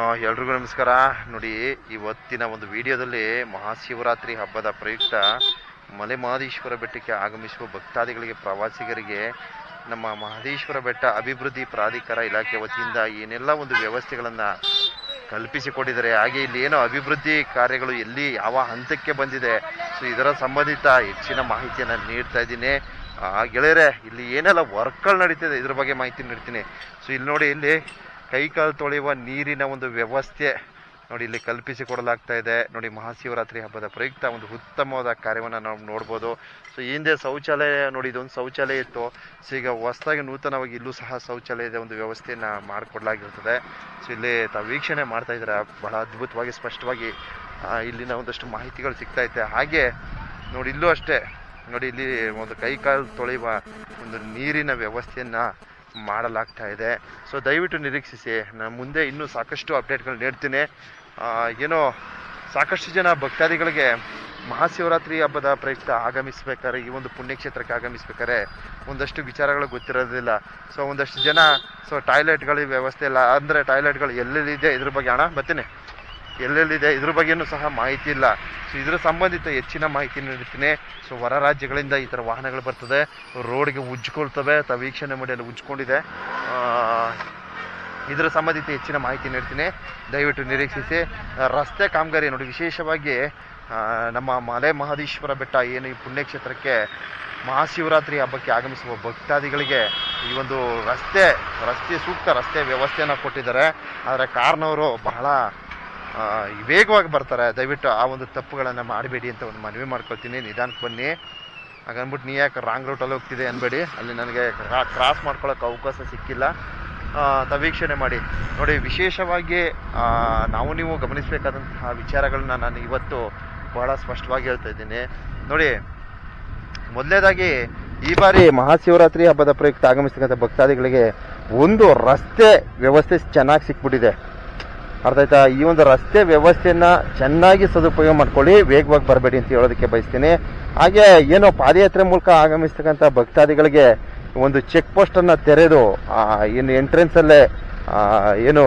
ಎಲ್ರಿಗೂ ನಮಸ್ಕಾರ. ನೋಡಿ, ಇವತ್ತಿನ ಒಂದು ವಿಡಿಯೋದಲ್ಲಿ ಮಹಾಶಿವರಾತ್ರಿ ಹಬ್ಬದ ಪ್ರಯುಕ್ತ ಮಲೆ ಮಹದೇಶ್ವರ ಬೆಟ್ಟಕ್ಕೆ ಆಗಮಿಸುವ ಭಕ್ತಾದಿಗಳಿಗೆ, ಪ್ರವಾಸಿಗರಿಗೆ ನಮ್ಮ ಮಹದೇಶ್ವರ ಬೆಟ್ಟ ಅಭಿವೃದ್ಧಿ ಪ್ರಾಧಿಕಾರ ಇಲಾಖೆ ವತಿಯಿಂದ ಏನೆಲ್ಲ ಒಂದು ವ್ಯವಸ್ಥೆಗಳನ್ನು ಕಲ್ಪಿಸಿಕೊಟ್ಟಿದ್ದಾರೆ ಹಾಗೆ ಇಲ್ಲಿ ಏನೋ ಅಭಿವೃದ್ಧಿ ಕಾರ್ಯಗಳು ಎಲ್ಲಿ ಯಾವ ಹಂತಕ್ಕೆ ಬಂದಿದೆ, ಸೊ ಇದರ ಸಂಬಂಧಿತ ಹೆಚ್ಚಿನ ಮಾಹಿತಿಯನ್ನು ನೀಡ್ತಾ ಇದ್ದೀನಿ. ಗೆಳೆಯರೆ, ಇಲ್ಲಿ ಏನೆಲ್ಲ ವರ್ಕ್ಗಳು ನಡೀತಿದೆ, ಇದ್ರ ಬಗ್ಗೆ ಮಾಹಿತಿ ನೀಡ್ತೀನಿ. ಸೊ ಇಲ್ಲಿ ನೋಡಿ, ಇಲ್ಲಿ ಕೈಕಾಲು ತೊಳೆಯುವ ನೀರಿನ ಒಂದು ವ್ಯವಸ್ಥೆ ನೋಡಿ ಇಲ್ಲಿ ಕಲ್ಪಿಸಿ ಕೊಡಲಾಗ್ತಾ ಇದೆ. ನೋಡಿ ಮಹಾಶಿವರಾತ್ರಿ ಹಬ್ಬದ ಪ್ರಯುಕ್ತ ಒಂದು ಉತ್ತಮವಾದ ಕಾರ್ಯವನ್ನು ನಾವು ನೋಡ್ಬೋದು. ಸೊ ಹಿಂದೆ ಶೌಚಾಲಯ, ನೋಡಿ ಇದೊಂದು ಶೌಚಾಲಯ ಇತ್ತು. ಸೊ ಈಗ ಹೊಸದಾಗಿ ನೂತನವಾಗಿ ಇಲ್ಲೂ ಸಹ ಶೌಚಾಲಯದ ಒಂದು ವ್ಯವಸ್ಥೆಯನ್ನು ಮಾಡಿಕೊಡ್ಲಾಗಿರ್ತದೆ. ಸೊ ಇಲ್ಲಿ ತಾವು ವೀಕ್ಷಣೆ ಮಾಡ್ತಾ ಇದ್ದಾರೆ. ಬಹಳ ಅದ್ಭುತವಾಗಿ, ಸ್ಪಷ್ಟವಾಗಿ ಇಲ್ಲಿನ ಒಂದಷ್ಟು ಮಾಹಿತಿಗಳು ಸಿಗ್ತಾ ಐತೆ ಹಾಗೆ ನೋಡಿ ಇಲ್ಲೂ ಅಷ್ಟೇ, ನೋಡಿ ಇಲ್ಲಿ ಒಂದು ಕೈಕಾಲು ತೊಳೆಯುವ ಒಂದು ನೀರಿನ ವ್ಯವಸ್ಥೆಯನ್ನು ಮಾಡಲಾಗ್ತಾ ಇದೆ. ಸೊ ದಯವಿಟ್ಟು ನಿರೀಕ್ಷಿಸಿ. ನಾನು ಮುಂದೆ ಇನ್ನೂ ಸಾಕಷ್ಟು ಅಪ್ಡೇಟ್ಗಳು ನೀಡ್ತೀನಿ. ಏನೋ ಸಾಕಷ್ಟು ಜನ ಭಕ್ತಾದಿಗಳಿಗೆ ಮಹಾಶಿವರಾತ್ರಿ ಹಬ್ಬದ ಪ್ರಯುಕ್ತ ಆಗಮಿಸ್ಬೇಕಾದ್ರೆ ಈ ಒಂದು ಪುಣ್ಯಕ್ಷೇತ್ರಕ್ಕೆ ಆಗಮಿಸ್ಬೇಕಾದ್ರೆ ಒಂದಷ್ಟು ವಿಚಾರಗಳು ಗೊತ್ತಿರೋದಿಲ್ಲ. ಸೊ ಒಂದಷ್ಟು ಜನ ಸೊ ಟಾಯ್ಲೆಟ್ಗಳ ವ್ಯವಸ್ಥೆ ಇಲ್ಲ ಅಂದರೆ ಟಾಯ್ಲೆಟ್ಗಳು ಎಲ್ಲೆಲ್ಲಿದೆ ಇದ್ರ ಬಗ್ಗೆ ಹಣ ಬರ್ತೀನಿ. ಎಲ್ಲೆಲ್ಲಿದೆ? ಇದ್ರ ಬಗ್ಗೆನೂ ಸಹ ಮಾಹಿತಿ ಇಲ್ಲ. ಸೊ ಇದರ ಸಂಬಂಧಿತ ಹೆಚ್ಚಿನ ಮಾಹಿತಿ ನೀಡ್ತೀನಿ ಸೊ ಹೊರ ರಾಜ್ಯಗಳಿಂದ ಈ ಥರ ವಾಹನಗಳು ಬರ್ತದೆ. ರೋಡ್ಗೆ ಉಜ್ಕೊಳ್ತವೆ ಅಥವಾ ವೀಕ್ಷಣೆ ಮಾಡಿ ಅಲ್ಲಿ ಉಜ್ಕೊಂಡಿದೆ ಇದರ ಸಂಬಂಧಿತ ಹೆಚ್ಚಿನ ಮಾಹಿತಿ ನೀಡ್ತೀನಿ. ದಯವಿಟ್ಟು ನಿರೀಕ್ಷಿಸಿ. ರಸ್ತೆ ಕಾಮಗಾರಿ ನೋಡಿ, ವಿಶೇಷವಾಗಿ ನಮ್ಮ ಮಲೆ ಮಹದೇಶ್ವರ ಬೆಟ್ಟ ಏನು ಈ ಪುಣ್ಯಕ್ಷೇತ್ರಕ್ಕೆ ಮಹಾಶಿವರಾತ್ರಿ ಹಬ್ಬಕ್ಕೆ ಆಗಮಿಸುವ ಭಕ್ತಾದಿಗಳಿಗೆ ಈ ಒಂದು ರಸ್ತೆ ರಸ್ತೆ ಸೂಕ್ತ ರಸ್ತೆ ವ್ಯವಸ್ಥೆಯನ್ನು ಕೊಟ್ಟಿದ್ದಾರೆ. ಆದರೆ ಕಾರ್ನವರು ಬಹಳ ವೇಗವಾಗಿ ಬರ್ತಾರೆ. ದಯವಿಟ್ಟು ಆ ಒಂದು ತಪ್ಪುಗಳನ್ನು ಮಾಡಬೇಡಿ ಅಂತ ಒಂದು ಮನವಿ ಮಾಡ್ಕೊಳ್ತೀನಿ. ನಿಧಾನಕ್ಕೆ ಬನ್ನಿ. ಹಾಗನ್ಬಿಟ್ಟು ನೀ ಯಾಕೆ ರಾಂಗ್ ರೂಟಲ್ಲಿ ಹೋಗ್ತಿದೆ ಅನ್ಬೇಡಿ. ಅಲ್ಲಿ ನನಗೆ ಕ್ರಾಸ್ ಮಾಡ್ಕೊಳ್ಳೋಕೆ ಅವಕಾಶ ಸಿಕ್ಕಿಲ್ಲ. ಆ, ತಾವು ವೀಕ್ಷಣೆ ಮಾಡಿ. ನೋಡಿ ವಿಶೇಷವಾಗಿ ನಾವು ನೀವು ಗಮನಿಸಬೇಕಾದಂತಹ ವಿಚಾರಗಳನ್ನ ನಾನು ಇವತ್ತು ಬಹಳ ಸ್ಪಷ್ಟವಾಗಿ ಹೇಳ್ತಾ ಇದ್ದೀನಿ. ನೋಡಿ ಮೊದಲನೇದಾಗಿ ಈ ಬಾರಿ ಮಹಾಶಿವರಾತ್ರಿ ಹಬ್ಬದ ಪ್ರಯುಕ್ತ ಆಗಮಿಸ್ತಕ್ಕಂಥ ಭಕ್ತಾದಿಗಳಿಗೆ ಒಂದು ರಸ್ತೆ ವ್ಯವಸ್ಥೆ ಚೆನ್ನಾಗಿ ಸಿಕ್ಬಿಟ್ಟಿದೆ. ಅರ್ಥ ಆಯ್ತಾ ಈ ಒಂದು ರಸ್ತೆ ವ್ಯವಸ್ಥೆಯನ್ನ ಚೆನ್ನಾಗಿ ಸದುಪಯೋಗ ಮಾಡ್ಕೊಳ್ಳಿ ವೇಗವಾಗಿ ಬರಬೇಡಿ ಅಂತ ಹೇಳೋದಕ್ಕೆ ಬಯಸ್ತೀನಿ. ಹಾಗೆ ಏನೋ ಪಾದಯಾತ್ರೆ ಮೂಲಕ ಆಗಮಿಸ್ತಕ್ಕಂಥ ಭಕ್ತಾದಿಗಳಿಗೆ ಒಂದು ಚೆಕ್ ಪೋಸ್ಟ್ ಅನ್ನ ತೆರೆದು ಇನ್ನು ಏನು ಎಂಟ್ರೆನ್ಸ್ ಅಲ್ಲೇ ಆ, ಏನು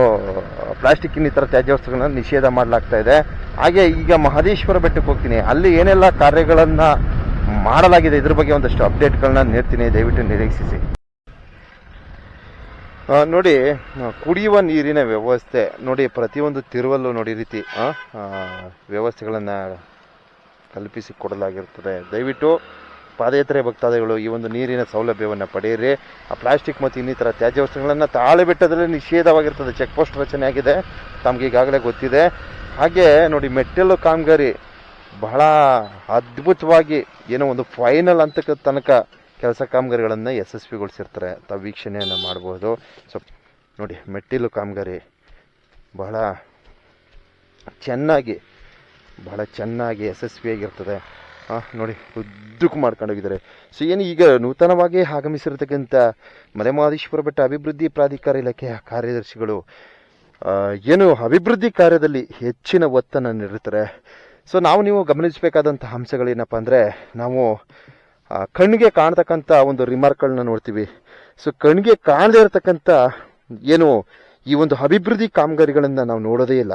ಪ್ಲಾಸ್ಟಿಕ್ ಇನ್ನಿತರ ತ್ಯಾಜ್ಯ ವಸ್ತುಗಳನ್ನ ನಿಷೇಧ ಮಾಡಲಾಗ್ತಾ ಇದೆ. ಹಾಗೆ ಈಗ ಮಹದೇಶ್ವರ ಬೆಟ್ಟಕ್ಕೆ ಹೋಗ್ತೀನಿ. ಅಲ್ಲಿ ಏನೆಲ್ಲ ಕಾರ್ಯಗಳನ್ನ ಮಾಡಲಾಗಿದೆ ಇದ್ರ ಬಗ್ಗೆ ಒಂದಷ್ಟು ಅಪ್ಡೇಟ್ಗಳನ್ನ ನೀಡ್ತೀನಿ. ದಯವಿಟ್ಟು ನಿರೀಕ್ಷಿಸಿ. ನೋಡಿ ಕುಡಿಯುವ ನೀರಿನ ವ್ಯವಸ್ಥೆ, ನೋಡಿ, ಪ್ರತಿಯೊಂದು ತಿರುವಲ್ಲೂ ನೋಡಿ ರೀತಿ ವ್ಯವಸ್ಥೆಗಳನ್ನು ಕಲ್ಪಿಸಿ ಕೊಡಲಾಗಿರ್ತದೆ. ದಯವಿಟ್ಟು ಪಾದಯಾತ್ರೆ ಭಕ್ತಾದಿಗಳು ಈ ಒಂದು ನೀರಿನ ಸೌಲಭ್ಯವನ್ನು ಪಡೆಯಿರಿ. ಆ ಪ್ಲಾಸ್ಟಿಕ್ ಮತ್ತು ಇನ್ನಿತರ ತ್ಯಾಜ್ಯ ವಸ್ತುಗಳನ್ನು ತಾಳೆ ಬೆಟ್ಟದಲ್ಲಿ ನಿಷೇಧವಾಗಿರ್ತದೆ. ಚೆಕ್ ಪೋಸ್ಟ್ ರಚನೆ ಆಗಿದೆ. ತಮ್ಗೆ ಈಗಾಗಲೇ ಗೊತ್ತಿದೆ. ಹಾಗೆ ನೋಡಿ, ಮೆಟ್ಟಲು ಕಾಮಗಾರಿ ಬಹಳ ಅದ್ಭುತವಾಗಿ ಏನೋ ಒಂದು ಫೈನಲ್ ಹಂತಕ್ಕೆ ತನಕ ಕೆಲಸ ಕಾಮಗಾರಿಗಳನ್ನು ಯಶಸ್ವಿಗೊಳಿಸಿರ್ತಾರೆ. ತಾವು ವೀಕ್ಷಣೆಯನ್ನು ಮಾಡಬಹುದು ಸೊ, ನೋಡಿ, ಮೆಟ್ಟಿಲು ಕಾಮಗಾರಿ ಬಹಳ ಚೆನ್ನಾಗಿ ಬಹಳ ಚೆನ್ನಾಗಿ ಯಶಸ್ವಿಯಾಗಿರ್ತದೆ. ನೋಡಿ, ಉದ್ದಕ್ಕೂ ಮಾಡ್ಕೊಂಡೋಗಿದ್ದಾರೆ. ಸೊ, ಏನು ಈಗ ನೂತನವಾಗಿ ಆಗಮಿಸಿರ್ತಕ್ಕಂಥ ಮಲೆಮಹದೇಶ್ವರ ಬೆಟ್ಟ ಅಭಿವೃದ್ಧಿ ಪ್ರಾಧಿಕಾರ ಇಲಾಖೆಯ ಕಾರ್ಯದರ್ಶಿಗಳು ಏನು ಅಭಿವೃದ್ಧಿ ಕಾರ್ಯದಲ್ಲಿ ಹೆಚ್ಚಿನ ಒತ್ತನ್ನು ನೀಡುತ್ತಾರೆ ಸೊ, ನಾವು ನೀವು ಗಮನಿಸಬೇಕಾದಂಥ ಅಂಶಗಳೇನಪ್ಪ ಅಂದರೆ, ನಾವು ಕಣ್ಣಿಗೆ ಕಾಣ್ತಕ್ಕಂಥ ಒಂದು ರಿಮಾರ್ಕ್ಗಳನ್ನ ನೋಡ್ತೀವಿ. ಸೊ ಕಣ್ಣಿಗೆ ಕಾಣದೇ ಇರತಕ್ಕಂಥ ಏನು ಈ ಒಂದು ಅಭಿವೃದ್ಧಿ ಕಾಮಗಾರಿಗಳನ್ನು ನಾವು ನೋಡೋದೇ ಇಲ್ಲ.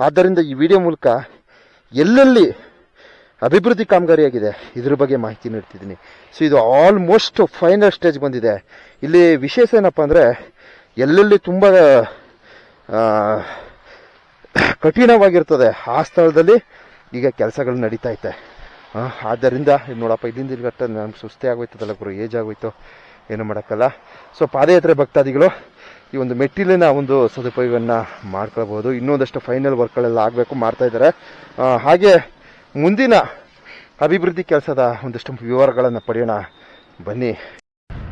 ಆದ್ದರಿಂದ ಈ ವಿಡಿಯೋ ಮೂಲಕ ಎಲ್ಲೆಲ್ಲಿ ಅಭಿವೃದ್ಧಿ ಕಾಮಗಾರಿಯಾಗಿದೆ ಇದ್ರ ಬಗ್ಗೆ ಮಾಹಿತಿ ನೀಡ್ತಿದ್ದೀನಿ. ಸೊ ಇದು ಆಲ್ಮೋಸ್ಟ್ ಫೈನಲ್ ಸ್ಟೇಜ್ ಬಂದಿದೆ. ಇಲ್ಲಿ ವಿಶೇಷ ಏನಪ್ಪ ಅಂದರೆ ಎಲ್ಲೆಲ್ಲಿ ತುಂಬ ಆ, ಕಠಿಣವಾಗಿರ್ತದೆ ಆ ಸ್ಥಳದಲ್ಲಿ ಈಗ ಕೆಲಸಗಳು ನಡೀತಾ ಆ, ಆದ್ದರಿಂದ ಇದು ನೋಡಪ್ಪ, ಇಲ್ಲಿಂದ ಇಲ್ಲಿಗಟ್ಟ ನಮ್ಗೆ ಸುಸ್ತಿ ಆಗೋಯ್ತದಲ್ಲ ಗುರು, ಏಜ್ ಆಗೋಯ್ತು. ಏನು ಮಾಡೋಕ್ಕಲ್ಲ. ಸೊ ಪಾದಯಾತ್ರೆ ಭಕ್ತಾದಿಗಳು, ಈ ಒಂದು ಮೆಟ್ಟಿಲಿನ ಒಂದು ಸದುಪಯೋಗವನ್ನು ಮಾಡ್ಕೊಳ್ಬೋದು ಇನ್ನೊಂದಷ್ಟು ಫೈನಲ್ ವರ್ಕ್ಗಳೆಲ್ಲ ಆಗಬೇಕು ಮಾಡ್ತಾ ಇದ್ದಾರೆ. ಹಾಗೆ ಮುಂದಿನ ಅಭಿವೃದ್ಧಿ ಕೆಲಸದ ಒಂದಷ್ಟು ವಿವರಗಳನ್ನು ಪಡೆಯೋಣ. ಬನ್ನಿ.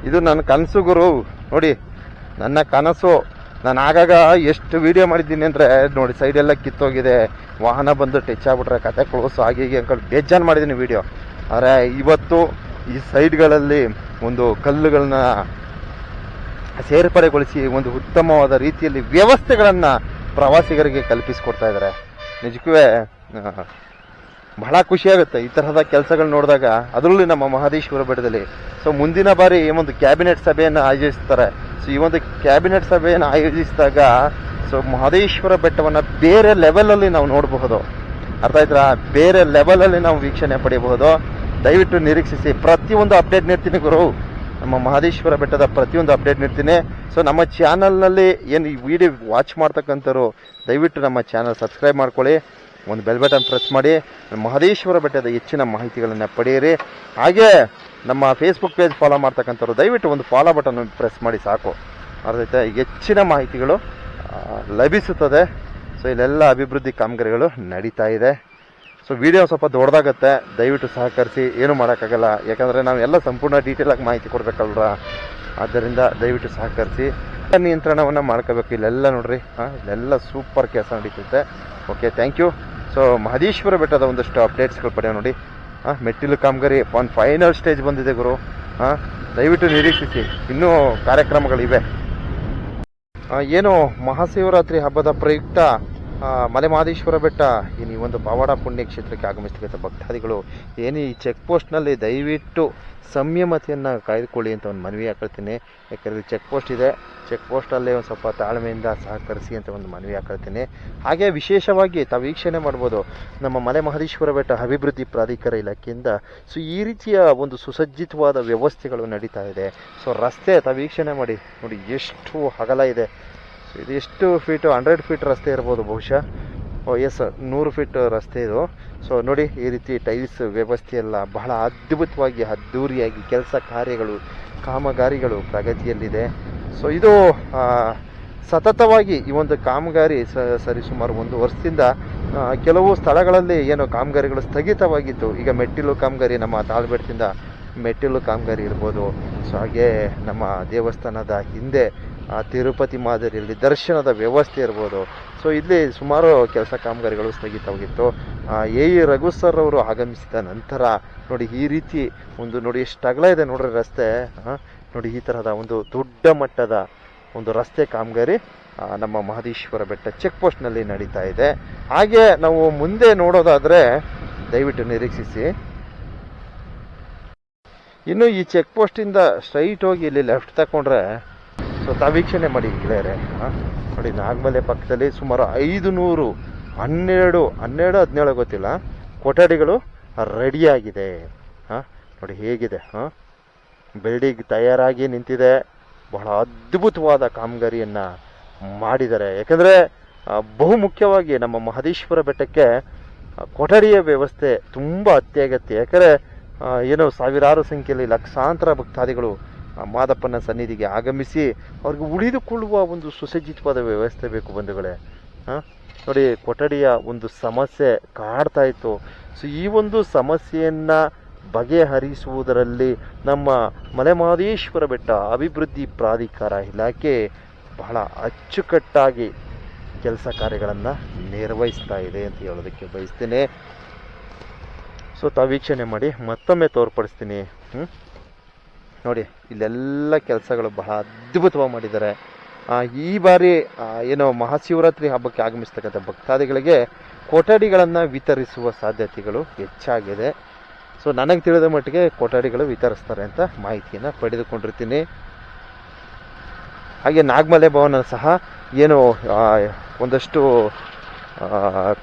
ಇದು ನನ್ನ ಕನಸು ಗುರು. ನೋಡಿ, ನನ್ನ ಕನಸು. ನಾನು ಆಗಾಗ ಎಷ್ಟು ವಿಡಿಯೋ ಮಾಡಿದ್ದೀನಿ ಅಂದರೆ ನೋಡಿ ಸೈಡೆಲ್ಲ ಕಿತ್ತೋಗಿದೆ. ವಾಹನ ಬಂದು ಟಚ್ ಆಗ್ಬಿಟ್ರೆ, ಕತೆ ಕ್ಲೋಸ್ ಆಗಿ ಹೀಗೆ ಅಂಕಲ್ ಬೇಜಾನ್ ಮಾಡಿದ್ದೀನಿ ವಿಡಿಯೋ ಆದರೆ ಇವತ್ತು ಈ ಸೈಡ್ಗಳಲ್ಲಿ ಒಂದು ಕಲ್ಲುಗಳನ್ನ ಸೇರ್ಪಡೆಗೊಳಿಸಿ ಒಂದು ಉತ್ತಮವಾದ ರೀತಿಯಲ್ಲಿ ವ್ಯವಸ್ಥೆಗಳನ್ನು ಪ್ರವಾಸಿಗರಿಗೆ ಕಲ್ಪಿಸಿಕೊಡ್ತಾ ಇದ್ದಾರೆ. ನಿಜಕ್ಕೂ ಬಹಳ ಖುಷಿಯಾಗುತ್ತೆ ಈ ತರಹದ ಕೆಲಸಗಳು ನೋಡಿದಾಗ. ಅದರಲ್ಲಿ ನಮ್ಮ ಮಹದೇಶ್ವರ ಬೆಟ್ಟದಲ್ಲಿ. ಸೊ ಮುಂದಿನ ಬಾರಿ ಈ ಒಂದು ಕ್ಯಾಬಿನೆಟ್ ಸಭೆಯನ್ನು ಆಯೋಜಿಸ್ತಾರೆ. ಸೊ ಈ ಒಂದು ಕ್ಯಾಬಿನೆಟ್ ಸಭೆಯನ್ನು ಆಯೋಜಿಸಿದಾಗ ಸೊ ಮಹದೇಶ್ವರ ಬೆಟ್ಟವನ್ನು ಬೇರೆ ಲೆವೆಲಲ್ಲಿ ನಾವು ನೋಡಬಹುದು. ಅರ್ಥ ಆಯ್ತಾ ಬೇರೆ ಲೆವೆಲಲ್ಲಿ ನಾವು ವೀಕ್ಷಣೆ ಪಡೆಯಬಹುದು ದಯವಿಟ್ಟು ನಿರೀಕ್ಷಿಸಿ. ಪ್ರತಿಯೊಂದು ಅಪ್ಡೇಟ್ ನೀಡ್ತೀನಿ ಗುರು. ನಮ್ಮ ಮಹದೇಶ್ವರ ಬೆಟ್ಟದ ಪ್ರತಿಯೊಂದು ಅಪ್ಡೇಟ್ ನೀಡ್ತೀನಿ. ಸೊ ನಮ್ಮ ಚಾನಲ್ನಲ್ಲಿ ಏನು ಈ ವಿಡಿಯೋ ವಾಚ್ ಮಾಡ್ತಕ್ಕಂಥವ್ರು, ದಯವಿಟ್ಟು ನಮ್ಮ ಚಾನಲ್ ಸಬ್ಸ್ಕ್ರೈಬ್ ಮಾಡ್ಕೊಳ್ಳಿ. ಒಂದು ಬೆಲ್ ಬಟನ್ ಪ್ರೆಸ್ ಮಾಡಿ, ಮಹದೇಶ್ವರ ಬೆಟ್ಟದ ಹೆಚ್ಚಿನ ಮಾಹಿತಿಗಳನ್ನು ಪಡೆಯಿರಿ. ಹಾಗೆ ನಮ್ಮ ಫೇಸ್ಬುಕ್ ಪೇಜ್ ಫಾಲೋ ಮಾಡ್ತಕ್ಕಂಥವ್ರು ದಯವಿಟ್ಟು ಒಂದು ಫಾಲೋ ಬಟನ್ ಪ್ರೆಸ್ ಮಾಡಿ ಸಾಕು. ಅರ್ಥಾಯ್ತಾ ಹೆಚ್ಚಿನ ಮಾಹಿತಿಗಳು ಲಭಿಸುತ್ತದೆ. ಸೊ ಇಲ್ಲೆಲ್ಲ ಅಭಿವೃದ್ಧಿ ಕಾಮಗಾರಿಗಳು ನಡೀತಾ ಇದೆ. ಸೊ ವಿಡಿಯೋ ಸ್ವಲ್ಪ ದೊಡ್ಡದಾಗುತ್ತೆ. ದಯವಿಟ್ಟು ಸಹಕರಿಸಿ. ಏನು ಮಾಡೋಕ್ಕಾಗಲ್ಲ. ಯಾಕಂದರೆ ನಾವು ಎಲ್ಲ ಸಂಪೂರ್ಣ ಡೀಟೇಲಾಗಿ ಮಾಹಿತಿ ಕೊಡಬೇಕಲ್ರ ಆದ್ದರಿಂದ ದಯವಿಟ್ಟು ಸಹಕರಿಸಿ. ನಿಯಂತ್ರಣವನ್ನು ಮಾಡ್ಕೋಬೇಕು. ಇಲ್ಲೆಲ್ಲ ನೋಡ್ರಿ ಹಾಂ ಇಲ್ಲೆಲ್ಲ ಸೂಪರ್ ಕೆಲಸ ನಡೀತೈತೆ. Okay thank you so Mahadeshwara ಬೆಟ್ಟದ ಒಂದಷ್ಟು ಅಪ್ಡೇಟ್ಸ್ಗಳು ಪಡೆಯೋ ನೋಡಿ. ಹಾಂ ಮೆಟ್ಟಿಲು ಕಾಮಗಾರಿ ಒಂದು ಫೈನಲ್ ಸ್ಟೇಜ್ ಬಂದಿದೆ ಗುರು. ಹಾಂ ದಯವಿಟ್ಟು ನಿರೀಕ್ಷಿಸಿ. ಇನ್ನೂ ಕಾರ್ಯಕ್ರಮಗಳಿವೆ. ಏನು ಮಹಾಶಿವರಾತ್ರಿ ಹಬ್ಬದ ಪ್ರಯುಕ್ತ ಮಲೆ ಮಹದೇಶ್ವರ ಬೆಟ್ಟ, ಈ ಒಂದು ಪವಾಡ ಪುಣ್ಯ ಕ್ಷೇತ್ರಕ್ಕೆ ಆಗಮಿಸ್ತಕ್ಕಂಥ ಭಕ್ತಾದಿಗಳು. ಏನು ಈ ಚೆಕ್ ಪೋಸ್ಟ್ನಲ್ಲಿ ದಯವಿಟ್ಟು ಸಂಯಮತೆಯನ್ನು ಕಾಯ್ದುಕೊಳ್ಳಿ ಅಂತ ಒಂದು ಮನವಿ ಹಾಕೊಳ್ತೀನಿ. ಯಾಕಂದರೆ ಚೆಕ್ ಪೋಸ್ಟ್ ಇದೆ. ಚೆಕ್ ಪೋಸ್ಟಲ್ಲೇ ಒಂದು ಸ್ವಲ್ಪ ತಾಳ್ಮೆಯಿಂದ ಸಹಕರಿಸಿ ಅಂತ ಒಂದು ಮನವಿ ಹಾಕೊಳ್ತೀನಿ. ಹಾಗೆ ವಿಶೇಷವಾಗಿ ತಾವು ವೀಕ್ಷಣೆ ಮಾಡ್ಬೋದು. ನಮ್ಮ ಮಲೆ ಮಹದೇಶ್ವರ ಬೆಟ್ಟ ಅಭಿವೃದ್ಧಿ ಪ್ರಾಧಿಕಾರ ಇಲಾಖೆಯಿಂದ ಸೊ ಈ ರೀತಿಯ ಒಂದು ಸುಸಜ್ಜಿತವಾದ ವ್ಯವಸ್ಥೆಗಳು ನಡೀತಾ ಇದೆ. ಸೊ ರಸ್ತೆ ತಾವು ವೀಕ್ಷಣೆ ಮಾಡಿ ನೋಡಿ, ಎಷ್ಟು ಹಗಲ ಇದೆ. ಇದು ಎಷ್ಟು ಫೀಟು ಹಂಡ್ರೆಡ್ ಫೀಟ್ ರಸ್ತೆ ಇರ್ಬೋದು ಬಹುಶಃ. ಓ ಎಸ್ ನೂರು ಫೀಟ್ ರಸ್ತೆ ಇದು. ಸೊ ನೋಡಿ, ಈ ರೀತಿ ಟೈಲ್ಸ್ ವ್ಯವಸ್ಥೆ ಎಲ್ಲ ಬಹಳ ಅದ್ಭುತವಾಗಿ, ಅದ್ದೂರಿಯಾಗಿ ಕೆಲಸ ಕಾರ್ಯಗಳು, ಕಾಮಗಾರಿಗಳು ಪ್ರಗತಿಯಲ್ಲಿದೆ. ಸೊ ಇದು ಸತತವಾಗಿ ಈ ಒಂದು ಕಾಮಗಾರಿ ಸ ಸರಿಸುಮಾರು ಒಂದು ವರ್ಷದಿಂದ ಕೆಲವು ಸ್ಥಳಗಳಲ್ಲಿ ಏನು ಕಾಮಗಾರಿಗಳು ಸ್ಥಗಿತವಾಗಿತ್ತು. ಈಗ ಮೆಟ್ಟಿಲು ಕಾಮಗಾರಿ, ನಮ್ಮ ತಾಳ್ಬೆಟ್ಟದಿಂದ ಮೆಟ್ಟಿಲು ಕಾಮಗಾರಿ ಇರ್ಬೋದು. ಸೊ ಹಾಗೆ ನಮ್ಮ ದೇವಸ್ಥಾನದ ಹಿಂದೆ ತಿರುಪತಿ ಮಾದರಿಯಲ್ಲಿ ದರ್ಶನದ ವ್ಯವಸ್ಥೆ ಇರ್ಬೋದು. ಸೊ ಇಲ್ಲಿ ಸುಮಾರು ಕೆಲಸ ಕಾಮಗಾರಿಗಳು ಸ್ಥಗಿತವಾಗಿತ್ತು. ಎ ಇ ರಘು ಸರ್ ಅವರು ಆಗಮಿಸಿದ ನಂತರ ನೋಡಿ ಈ ರೀತಿ ಒಂದು ನೋಡಿ ಎಷ್ಟು ಅಗಲ ಇದೆ ನೋಡ್ರಿ ರಸ್ತೆ ಆ, ನೋಡಿ ಈ ತರಹದ ಒಂದು ದೊಡ್ಡ ಮಟ್ಟದ ಒಂದು ರಸ್ತೆ ಕಾಮಗಾರಿ ನಮ್ಮ ಮಹದೇಶ್ವರ ಬೆಟ್ಟ ಚೆಕ್ ಪೋಸ್ಟ್ನಲ್ಲಿ ನಡೀತಾ ಇದೆ. ಹಾಗೆ ನಾವು ಮುಂದೆ ನೋಡೋದಾದರೆ ದಯವಿಟ್ಟು ನಿರೀಕ್ಷಿಸಿ. ಇನ್ನು ಈ ಚೆಕ್ ಪೋಸ್ಟಿಂದ ಸ್ಟ್ರೈಟ್ ಹೋಗಿ ಇಲ್ಲಿ ಲೆಫ್ಟ್ ತಗೊಂಡ್ರೆ ಸೊ ತಾವು ವೀಕ್ಷಣೆ ಮಾಡಿ ಗೆಳೆಯರೆ ನೋಡಿ, ನಾಗಮಲೆ ಪಕ್ಕದಲ್ಲಿ ಸುಮಾರು ಐದು ನೂರು ಹನ್ನೆರಡು ಹನ್ನೆರಡು, ಹದಿನೇಳು ಗೊತ್ತಿಲ್ಲ, ಕೊಠಡಿಗಳು ರೆಡಿಯಾಗಿದೆ ಹಾಂ ನೋಡಿ, ಹೇಗಿದೆ ಹಾಂ ಬಿಲ್ಡಿಂಗ್ ತಯಾರಾಗಿ ನಿಂತಿದೆ, ಬಹಳ ಅದ್ಭುತವಾದ ಕಾಮಗಾರಿಯನ್ನು ಮಾಡಿದ್ದಾರೆ. ಯಾಕಂದರೆ ಬಹು ಮುಖ್ಯವಾಗಿ ನಮ್ಮ ಮಹದೇಶ್ವರ ಬೆಟ್ಟಕ್ಕೆ ಕೊಠಡಿಯ ವ್ಯವಸ್ಥೆ ತುಂಬ ಅತ್ಯಗತ್ಯ. ಯಾಕಂದರೆ ಏನೋ ಸಾವಿರಾರು ಸಂಖ್ಯೆಯಲ್ಲಿ ಲಕ್ಷಾಂತರ ಭಕ್ತಾದಿಗಳು ಮಾದಪ್ಪನ ಸನ್ನಿಧಿಗೆ ಆಗಮಿಸಿ ಅವ್ರಿಗೆ ಉಳಿದುಕೊಳ್ಳುವ ಒಂದು ಸುಸಜ್ಜಿತವಾದ ವ್ಯವಸ್ಥೆ ಬೇಕು ಬಂಧುಗಳೇ. ಹಾಂ? ನೋಡಿ, ಕೊಠಡಿಯ ಒಂದು ಸಮಸ್ಯೆ ಕಾಡ್ತಾ ಇತ್ತು. ಸೊ ಈ ಒಂದು ಸಮಸ್ಯೆಯನ್ನು ಬಗೆಹರಿಸುವುದರಲ್ಲಿ ನಮ್ಮ ಮಲೆಮಹದೇಶ್ವರ ಬೆಟ್ಟ ಅಭಿವೃದ್ಧಿ ಪ್ರಾಧಿಕಾರ ಇಲಾಖೆ ಬಹಳ ಅಚ್ಚುಕಟ್ಟಾಗಿ ಕೆಲಸ ಕಾರ್ಯಗಳನ್ನು ನಿರ್ವಹಿಸ್ತಾ ಇದೆ ಅಂತ ಹೇಳೋದಕ್ಕೆ ಬಯಸ್ತೇನೆ. ಸೊ ತಾವೀಕ್ಷಣೆ ವೀಕ್ಷಣೆ ಮಾಡಿ ಮತ್ತೊಮ್ಮೆ ತೋರ್ಪಡಿಸ್ತೀನಿ. ಹ್ಞೂ ನೋಡಿ, ಇಲ್ಲೆಲ್ಲ ಕೆಲಸಗಳು ಬಹಳ ಅದ್ಭುತವಾಗಿ ಮಾಡಿದ್ದಾರೆ. ಈ ಬಾರಿ ಏನು ಮಹಾಶಿವರಾತ್ರಿ ಹಬ್ಬಕ್ಕೆ ಆಗಮಿಸ್ತಕ್ಕಂಥ ಭಕ್ತಾದಿಗಳಿಗೆ ಕೊಠಡಿಗಳನ್ನು ವಿತರಿಸುವ ಸಾಧ್ಯತೆಗಳು ಹೆಚ್ಚಾಗಿದೆ. ಸೊ ನನಗೆ ತಿಳಿದ ಮಟ್ಟಿಗೆ ಕೊಠಡಿಗಳು ವಿತರಿಸ್ತಾರೆ ಅಂತ ಮಾಹಿತಿಯನ್ನು ಪಡೆದುಕೊಂಡಿರ್ತೀನಿ. ಹಾಗೆ ನಾಗಮಲೆ ಭವನ ಸಹ ಏನು ಒಂದಷ್ಟು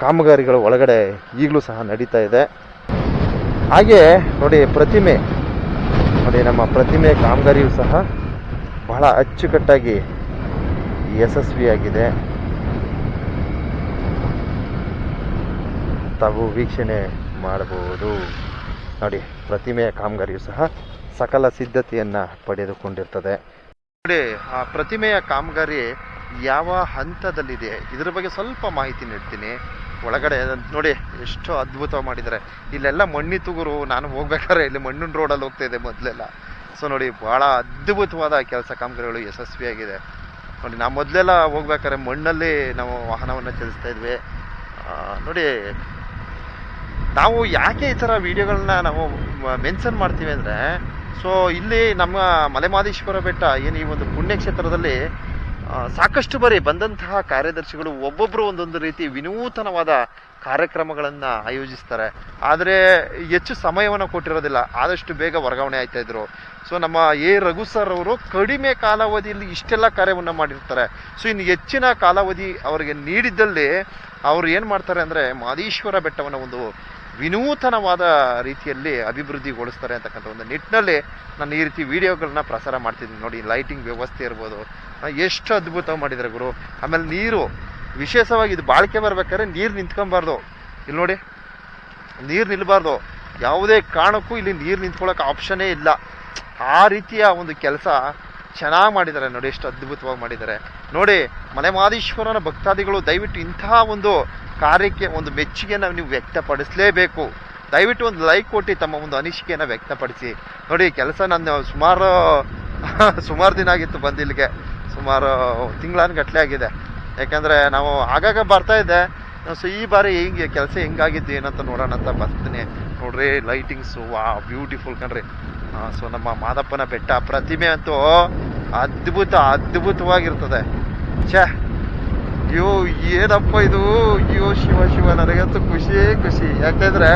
ಕಾಮಗಾರಿಗಳು ಒಳಗಡೆ ಈಗಲೂ ಸಹ ನಡೀತಾ ಇದೆ. ಹಾಗೆ, ನೋಡಿ, ಪ್ರತಿಮೆ ನೋಡಿ, ನಮ್ಮ ಪ್ರತಿಮೆ ಕಾಮಗಾರಿಯು ಸಹ ಬಹಳ ಅಚ್ಚುಕಟ್ಟಾಗಿ ಯಶಸ್ವಿಯಾಗಿದೆ. ತಾವು ವೀಕ್ಷಣೆ ಮಾಡಬಹುದು. ನೋಡಿ ಪ್ರತಿಮೆಯ ಕಾಮಗಾರಿಯು ಸಹ ಸಕಲ ಸಿದ್ಧತೆಯನ್ನು ಪಡೆದುಕೊಂಡಿರ್ತದೆ. ನೋಡಿ, ಆ ಪ್ರತಿಮೆಯ ಕಾಮಗಾರಿ ಯಾವ ಹಂತದಲ್ಲಿದೆ? ಇದರ ಬಗ್ಗೆ ಸ್ವಲ್ಪ ಮಾಹಿತಿ ನೀಡ್ತೀನಿ. ಒಳಗಡೆ ನೋಡಿ ಎಷ್ಟು ಅದ್ಭುತ ಮಾಡಿದ್ದಾರೆ. ಇಲ್ಲೆಲ್ಲ ಮಣ್ಣಿ ಗುರು ನಾನು ಹೋಗ್ಬೇಕಾದ್ರೆ ಇಲ್ಲಿ ಮಣ್ಣಿನ ರೋಡಲ್ಲಿ ಹೋಗ್ತಾ ಇದೆ ಮೊದಲೆಲ್ಲ. ಸೊ ನೋಡಿ ಭಾಳ ಅದ್ಭುತವಾದ ಕೆಲಸ ಕಾಮಗಾರಿಗಳು ಯಶಸ್ವಿಯಾಗಿದೆ. ನೋಡಿ ನಾವು ಮೊದಲೆಲ್ಲ ಹೋಗ್ಬೇಕಾದ್ರೆ ಮಣ್ಣಲ್ಲಿ ನಾವು ವಾಹನವನ್ನು ಚಲಿಸ್ತಾ ಇದ್ವಿ. ನೋಡಿ ನಾವು ಯಾಕೆ ಈ ಥರ ವಿಡಿಯೋಗಳನ್ನ ನಾವು ಮೆನ್ಷನ್ ಮಾಡ್ತೀವಿ ಅಂದರೆ ಸೊ ಇಲ್ಲಿ ನಮ್ಮ ಮಲೆಮಾದೇಶ್ವರ ಬೆಟ್ಟ, ಏನು ಈ ಒಂದು ಪುಣ್ಯಕ್ಷೇತ್ರದಲ್ಲಿ ಸಾಕಷ್ಟು ಬಾರಿ ಬಂದಂತಹ ಕಾರ್ಯದರ್ಶಿಗಳು ಒಬ್ಬೊಬ್ಬರು ಒಂದೊಂದು ರೀತಿ ವಿನೂತನವಾದ ಕಾರ್ಯಕ್ರಮಗಳನ್ನು ಆಯೋಜಿಸ್ತಾರೆ. ಆದರೆ ಹೆಚ್ಚು ಸಮಯವನ್ನು ಕೊಟ್ಟಿರೋದಿಲ್ಲ. ಆದಷ್ಟು ಬೇಗ ವರ್ಗಾವಣೆ ಆಯ್ತಾ ಇದ್ರು. ಸೊ ನಮ್ಮ ಎ. ರಘು ಸರ್ ಅವರು ಕಡಿಮೆ ಕಾಲಾವಧಿಯಲ್ಲಿ ಇಷ್ಟೆಲ್ಲ ಕಾರ್ಯವನ್ನು ಮಾಡಿರ್ತಾರೆ. ಸೊ ಇನ್ನು ಹೆಚ್ಚಿನ ಕಾಲಾವಧಿ ಅವರಿಗೆ ನೀಡಿದ್ದಲ್ಲಿ ಅವರು ಏನು ಮಾಡ್ತಾರೆ ಅಂದರೆ ಮಾದೇಶ್ವರ ಬೆಟ್ಟವನ್ನು ಒಂದು ವಿನೂತನವಾದ ರೀತಿಯಲ್ಲಿ ಅಭಿವೃದ್ಧಿಗೊಳಿಸ್ತಾರೆ ಅಂತಕ್ಕಂಥ ಒಂದು ನಿಟ್ಟಿನಲ್ಲಿ ನಾನು ಈ ರೀತಿ ವಿಡಿಯೋಗಳನ್ನ ಪ್ರಸಾರ ಮಾಡ್ತಿದ್ದೀನಿ. ನೋಡಿ ಲೈಟಿಂಗ್ ವ್ಯವಸ್ಥೆ ಇರ್ಬೋದು. ಎಷ್ಟು ಅದ್ಭುತ ಮಾಡಿದ್ದಾರೆ ಗುರು. ಆಮೇಲೆ ನೀರು, ವಿಶೇಷವಾಗಿ ಇದು ಬಾಳಿಕೆ ಬರ್ಬೇಕಾದ್ರೆ ನೀರು ನಿಂತ್ಕೊಬಾರ್ದು. ಇಲ್ಲಿ ನೋಡಿ, ನೀರು ನಿಲ್ಬಾರ್ದು. ಯಾವುದೇ ಕಾರಣಕ್ಕೂ ಇಲ್ಲಿ ನೀರು ನಿಂತ್ಕೊಳ್ಳೋಕೆ ಆಪ್ಷನ್ನೇ ಇಲ್ಲ. ಆ ರೀತಿಯ ಒಂದು ಕೆಲಸ ಚೆನ್ನಾಗಿ ಮಾಡಿದ್ದಾರೆ ನೋಡಿ, ಎಷ್ಟು ಅದ್ಭುತವಾಗಿ ಮಾಡಿದ್ದಾರೆ. ನೋಡಿ, ಮಲೆಮಾದೇಶ್ವರನ ಭಕ್ತಾದಿಗಳು ದಯವಿಟ್ಟು ಇಂತಹ ಒಂದು ಕಾರ್ಯಕ್ಕೆ ಒಂದು ಮೆಚ್ಚುಗೆಯನ್ನು ನೀವು ವ್ಯಕ್ತಪಡಿಸಲೇಬೇಕು. ದಯವಿಟ್ಟು ಒಂದು ಲೈಕ್ ಕೊಟ್ಟು ತಮ್ಮ ಒಂದು ಅನಿಸಿಕೆಯನ್ನು ವ್ಯಕ್ತಪಡಿಸಿ. ನೋಡಿ ಕೆಲಸ ನಾನು ಸುಮಾರು ಸುಮಾರು ದಿನ ಆಗಿತ್ತು ಬಂದಿಲ್ಲಿಗೆ ಸುಮಾರು ತಿಂಗಳಾನು ಗಟ್ಟಲೆ ಆಗಿದೆ. ಯಾಕಂದರೆ ನಾವು ಆಗಾಗ ಬರ್ತಾ ಇದ್ದೆ. ಸೊ ಈ ಬಾರಿ ಹೆಂಗೆ, ಕೆಲಸ ಹೆಂಗಾಗಿದ್ದು ಏನಂತ ನೋಡೋಣ ಅಂತ ಬರ್ತೀನಿ. ನೋಡ್ರಿ ಲೈಟಿಂಗ್ಸು ವಾ ಬ್ಯೂಟಿಫುಲ್ ಕಣ್ರಿ. ಸೊ ನಮ್ಮ ಮಾದಪ್ಪನ ಬೆಟ್ಟ ಪ್ರತಿಮೆ ಅಂತೂ ಅದ್ಭುತ, ಅದ್ಭುತವಾಗಿರ್ತದೆ. ಛೇ! ಅಯ್ಯೋ, ಏನಪ್ಪ ಇದು? ಅಯ್ಯೋ, ಶಿವ ಶಿವ, ನನಗಂತೂ ಖುಷಿ ಖುಷಿ. ಯಾಕಂದ್ರೆ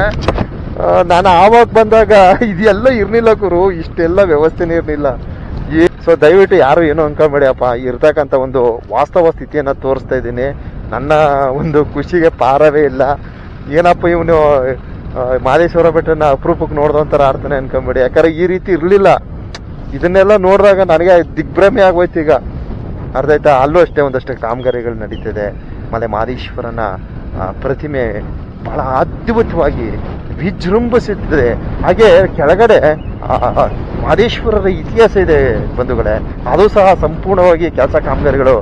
ನಾನು ಆವಾಗ ಬಂದಾಗ ಇದೆಲ್ಲ ಇರ್ಲಿಲ್ಲ ಗುರು. ಇಷ್ಟೆಲ್ಲ ವ್ಯವಸ್ಥೆನೇ ಇರಲಿಲ್ಲ. ಸೊ ದಯವಿಟ್ಟು ಯಾರು ಏನು ಅನ್ಕೊಂಬೇಡಿ ಅಪ್ಪ ಇರ್ತಕ್ಕಂಥ ಒಂದು ವಾಸ್ತವ ಸ್ಥಿತಿಯನ್ನು ತೋರಿಸ್ತಾ ಇದ್ದೀನಿ. ನನ್ನ ಒಂದು ಖುಷಿಗೆ ಪಾರವೇ ಇಲ್ಲ. ಏನಪ್ಪ ಇವನು ಮಾದೇಶ್ವರ ಬೆಟ್ಟನ ಅಪರೂಪಕ್ಕೆ ನೋಡ್ದಂತಾರ ಆಡ್ತಾನೆ ಅನ್ಕೊಂಬೇಡಿ ಯಾಕಂದ್ರೆ ಈ ರೀತಿ ಇರಲಿಲ್ಲ. ಇದನ್ನೆಲ್ಲ ನೋಡಿದಾಗ ನನಗೆ ದಿಗ್ಭ್ರಮೆ ಆಗೋಯ್ತು ಈಗ. ಅರ್ಥ ಆಯ್ತಾ? ಅಲ್ಲೂ ಅಷ್ಟೇ ಒಂದಷ್ಟು ಕಾಮಗಾರಿಗಳು ನಡೀತಿದೆ. ಮಲೆ ಮಾದೇಶ್ವರನ ಪ್ರತಿಮೆ ಬಹಳ ಅದ್ಭುತವಾಗಿ ವಿಜೃಂಭಿಸುತ್ತಿದೆ. ಹಾಗೆ ಕೆಳಗಡೆ ಮಾದೇಶ್ವರರ ಇತಿಹಾಸ ಇದೆ ಬಂಧುಗಳೇ. ಅದು ಸಹ ಸಂಪೂರ್ಣವಾಗಿ ಕೆಲಸ ಕಾಮಗಾರಿಗಳು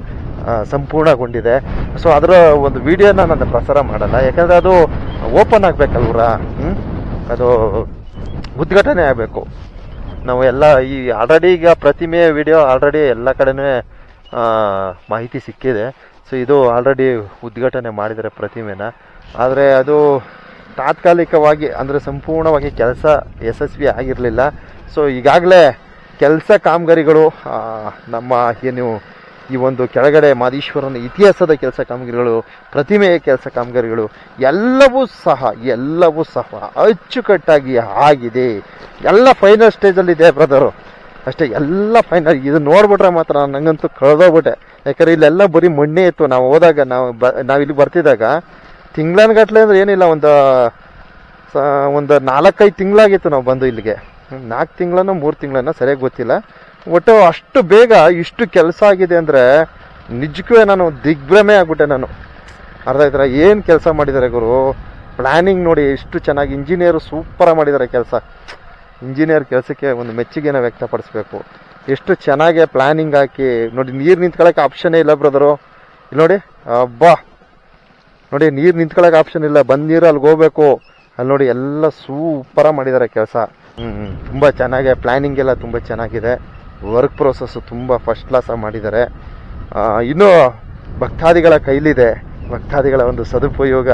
ಸಂಪೂರ್ಣಗೊಂಡಿದೆ. ಸೊ ಅದರ ಒಂದು ವಿಡಿಯೋನ ನಾನು ಪ್ರಸಾರ ಮಾಡಲ್ಲ. ಯಾಕಂದರೆ ಅದು ಓಪನ್ ಆಗಬೇಕಲ್ವರ ಅದು ಉದ್ಘಾಟನೆ ಆಗಬೇಕು. ನಾವು ಎಲ್ಲ ಈ ಆಲ್ರೆಡಿ ಈಗ ಪ್ರತಿಮೆ, ವಿಡಿಯೋ ಆಲ್ರೆಡಿ ಎಲ್ಲ ಕಡೆನೂ ಮಾಹಿತಿ ಸಿಕ್ಕಿದೆ. ಸೊ ಇದು ಆಲ್ರೆಡಿ ಉದ್ಘಾಟನೆ ಮಾಡಿದ್ದಾರೆ ಪ್ರತಿಮೆನ. ಆದರೆ ಅದು ತಾತ್ಕಾಲಿಕವಾಗಿ, ಅಂದರೆ ಸಂಪೂರ್ಣವಾಗಿ ಕೆಲಸ ಯಶಸ್ವಿ ಆಗಿರಲಿಲ್ಲ. ಸೊ ಈಗಾಗಲೇ ಕೆಲಸ ಕಾಮಗಾರಿಗಳು ನಮ್ಮ ಏನು ಈ ಒಂದು ಕೆಳಗಡೆ ಮಾದೀಶ್ವರನ ಇತಿಹಾಸದ ಕೆಲಸ ಕಾಮಗಾರಿಗಳು ಪ್ರತಿಮೆಯ ಕೆಲಸ ಕಾಮಗಾರಿಗಳು, ಎಲ್ಲವೂ ಸಹ ಎಲ್ಲವೂ ಸಹ ಅಚ್ಚುಕಟ್ಟಾಗಿ ಆಗಿದೆ. ಎಲ್ಲ ಫೈನಲ್ ಸ್ಟೇಜಲ್ಲಿದೆ ಬ್ರದರು ಅಷ್ಟೇ ಎಲ್ಲ ಫೈನಲ್ ಇದು ನೋಡ್ಬಿಟ್ರೆ ಮಾತ್ರ ನನಗಂತೂ ಕಳೆದೋಗ್ಬಿಟ್ಟೆ. ಯಾಕಂದ್ರೆ ಇಲ್ಲೆಲ್ಲ ಬರೀ ಮಣ್ಣೆ ಇತ್ತು. ನಾವು ಹೋದಾಗ, ನಾವು ಬ, ನಾವು ಇಲ್ಲಿ ಬರ್ತಿದ್ದಾಗ ತಿಂಗಳನ್ಗಟ್ಲೆ ಅಂದ್ರೆ ಏನಿಲ್ಲ, ಒಂದು, ಸ- ಒಂದು ನಾಲ್ಕೈದು ತಿಂಗಳಾಗಿತ್ತು ನಾವು ಬಂದು ಇಲ್ಲಿಗೆ. ನಾಲ್ಕು ತಿಂಗಳನ್ನ ಮೂರು ತಿಂಗಳನ್ನ ಸರಿಯಾಗಿ ಗೊತ್ತಿಲ್ಲ. ಒಟ್ಟು ಅಷ್ಟು ಬೇಗ ಇಷ್ಟು ಕೆಲಸ ಆಗಿದೆ ಅಂದರೆ ನಿಜಕ್ಕೂ ನಾನು ದಿಗ್ಭ್ರಮೆ ಆಗ್ಬಿಟ್ಟೆ ನಾನು. ಅರ್ಧ ಆಯ್ತರ ಏನು ಕೆಲಸ ಮಾಡಿದ್ದಾರೆ ಗುರು? ಪ್ಲ್ಯಾನಿಂಗ್ ನೋಡಿ ಎಷ್ಟು ಚೆನ್ನಾಗಿ ಇಂಜಿನಿಯರು ಸೂಪರಾಗಿ ಮಾಡಿದ್ದಾರೆ ಕೆಲಸ. ಇಂಜಿನಿಯರ್ ಕೆಲಸಕ್ಕೆ ಒಂದು ಮೆಚ್ಚುಗೆನ ವ್ಯಕ್ತಪಡಿಸಬೇಕು. ಎಷ್ಟು ಚೆನ್ನಾಗಿ ಪ್ಲ್ಯಾನಿಂಗ್ ಹಾಕಿ, ನೋಡಿ ನೀರು ನಿಂತ್ಕೊಳ್ಳೋಕೆ ಆಪ್ಷನ್ನೇ ಇಲ್ಲ ಬ್ರದರು ಇಲ್ಲಿ ನೋಡಿ, ಅಬ್ಬಾ! ನೋಡಿ, ನೀರು ನಿಂತ್ಕೊಳ್ಳೋಕೆ ಆಪ್ಷನ್ ಇಲ್ಲ. ಬಂದ ನೀರು ಅಲ್ಲಿಗೆ ಹೋಗ್ಬೇಕು. ಅಲ್ಲಿ ನೋಡಿ, ಎಲ್ಲ ಸೂಪರ ಮಾಡಿದ್ದಾರೆ ಕೆಲಸ. ಹ್ಞೂ ತುಂಬ ಚೆನ್ನಾಗಿ ಪ್ಲ್ಯಾನಿಂಗ್ ಎಲ್ಲ ತುಂಬ ಚೆನ್ನಾಗಿದೆ. ವರ್ಕ್ ಪ್ರೋಸೆಸ್ಸು ತುಂಬ ಫಸ್ಟ್ ಕ್ಲಾಸಾಗಿ ಮಾಡಿದ್ದಾರೆ ಇನ್ನು ಭಕ್ತಾದಿಗಳ ಕೈಲಿದೆ. ಭಕ್ತಾದಿಗಳ ಒಂದು ಸದುಪಯೋಗ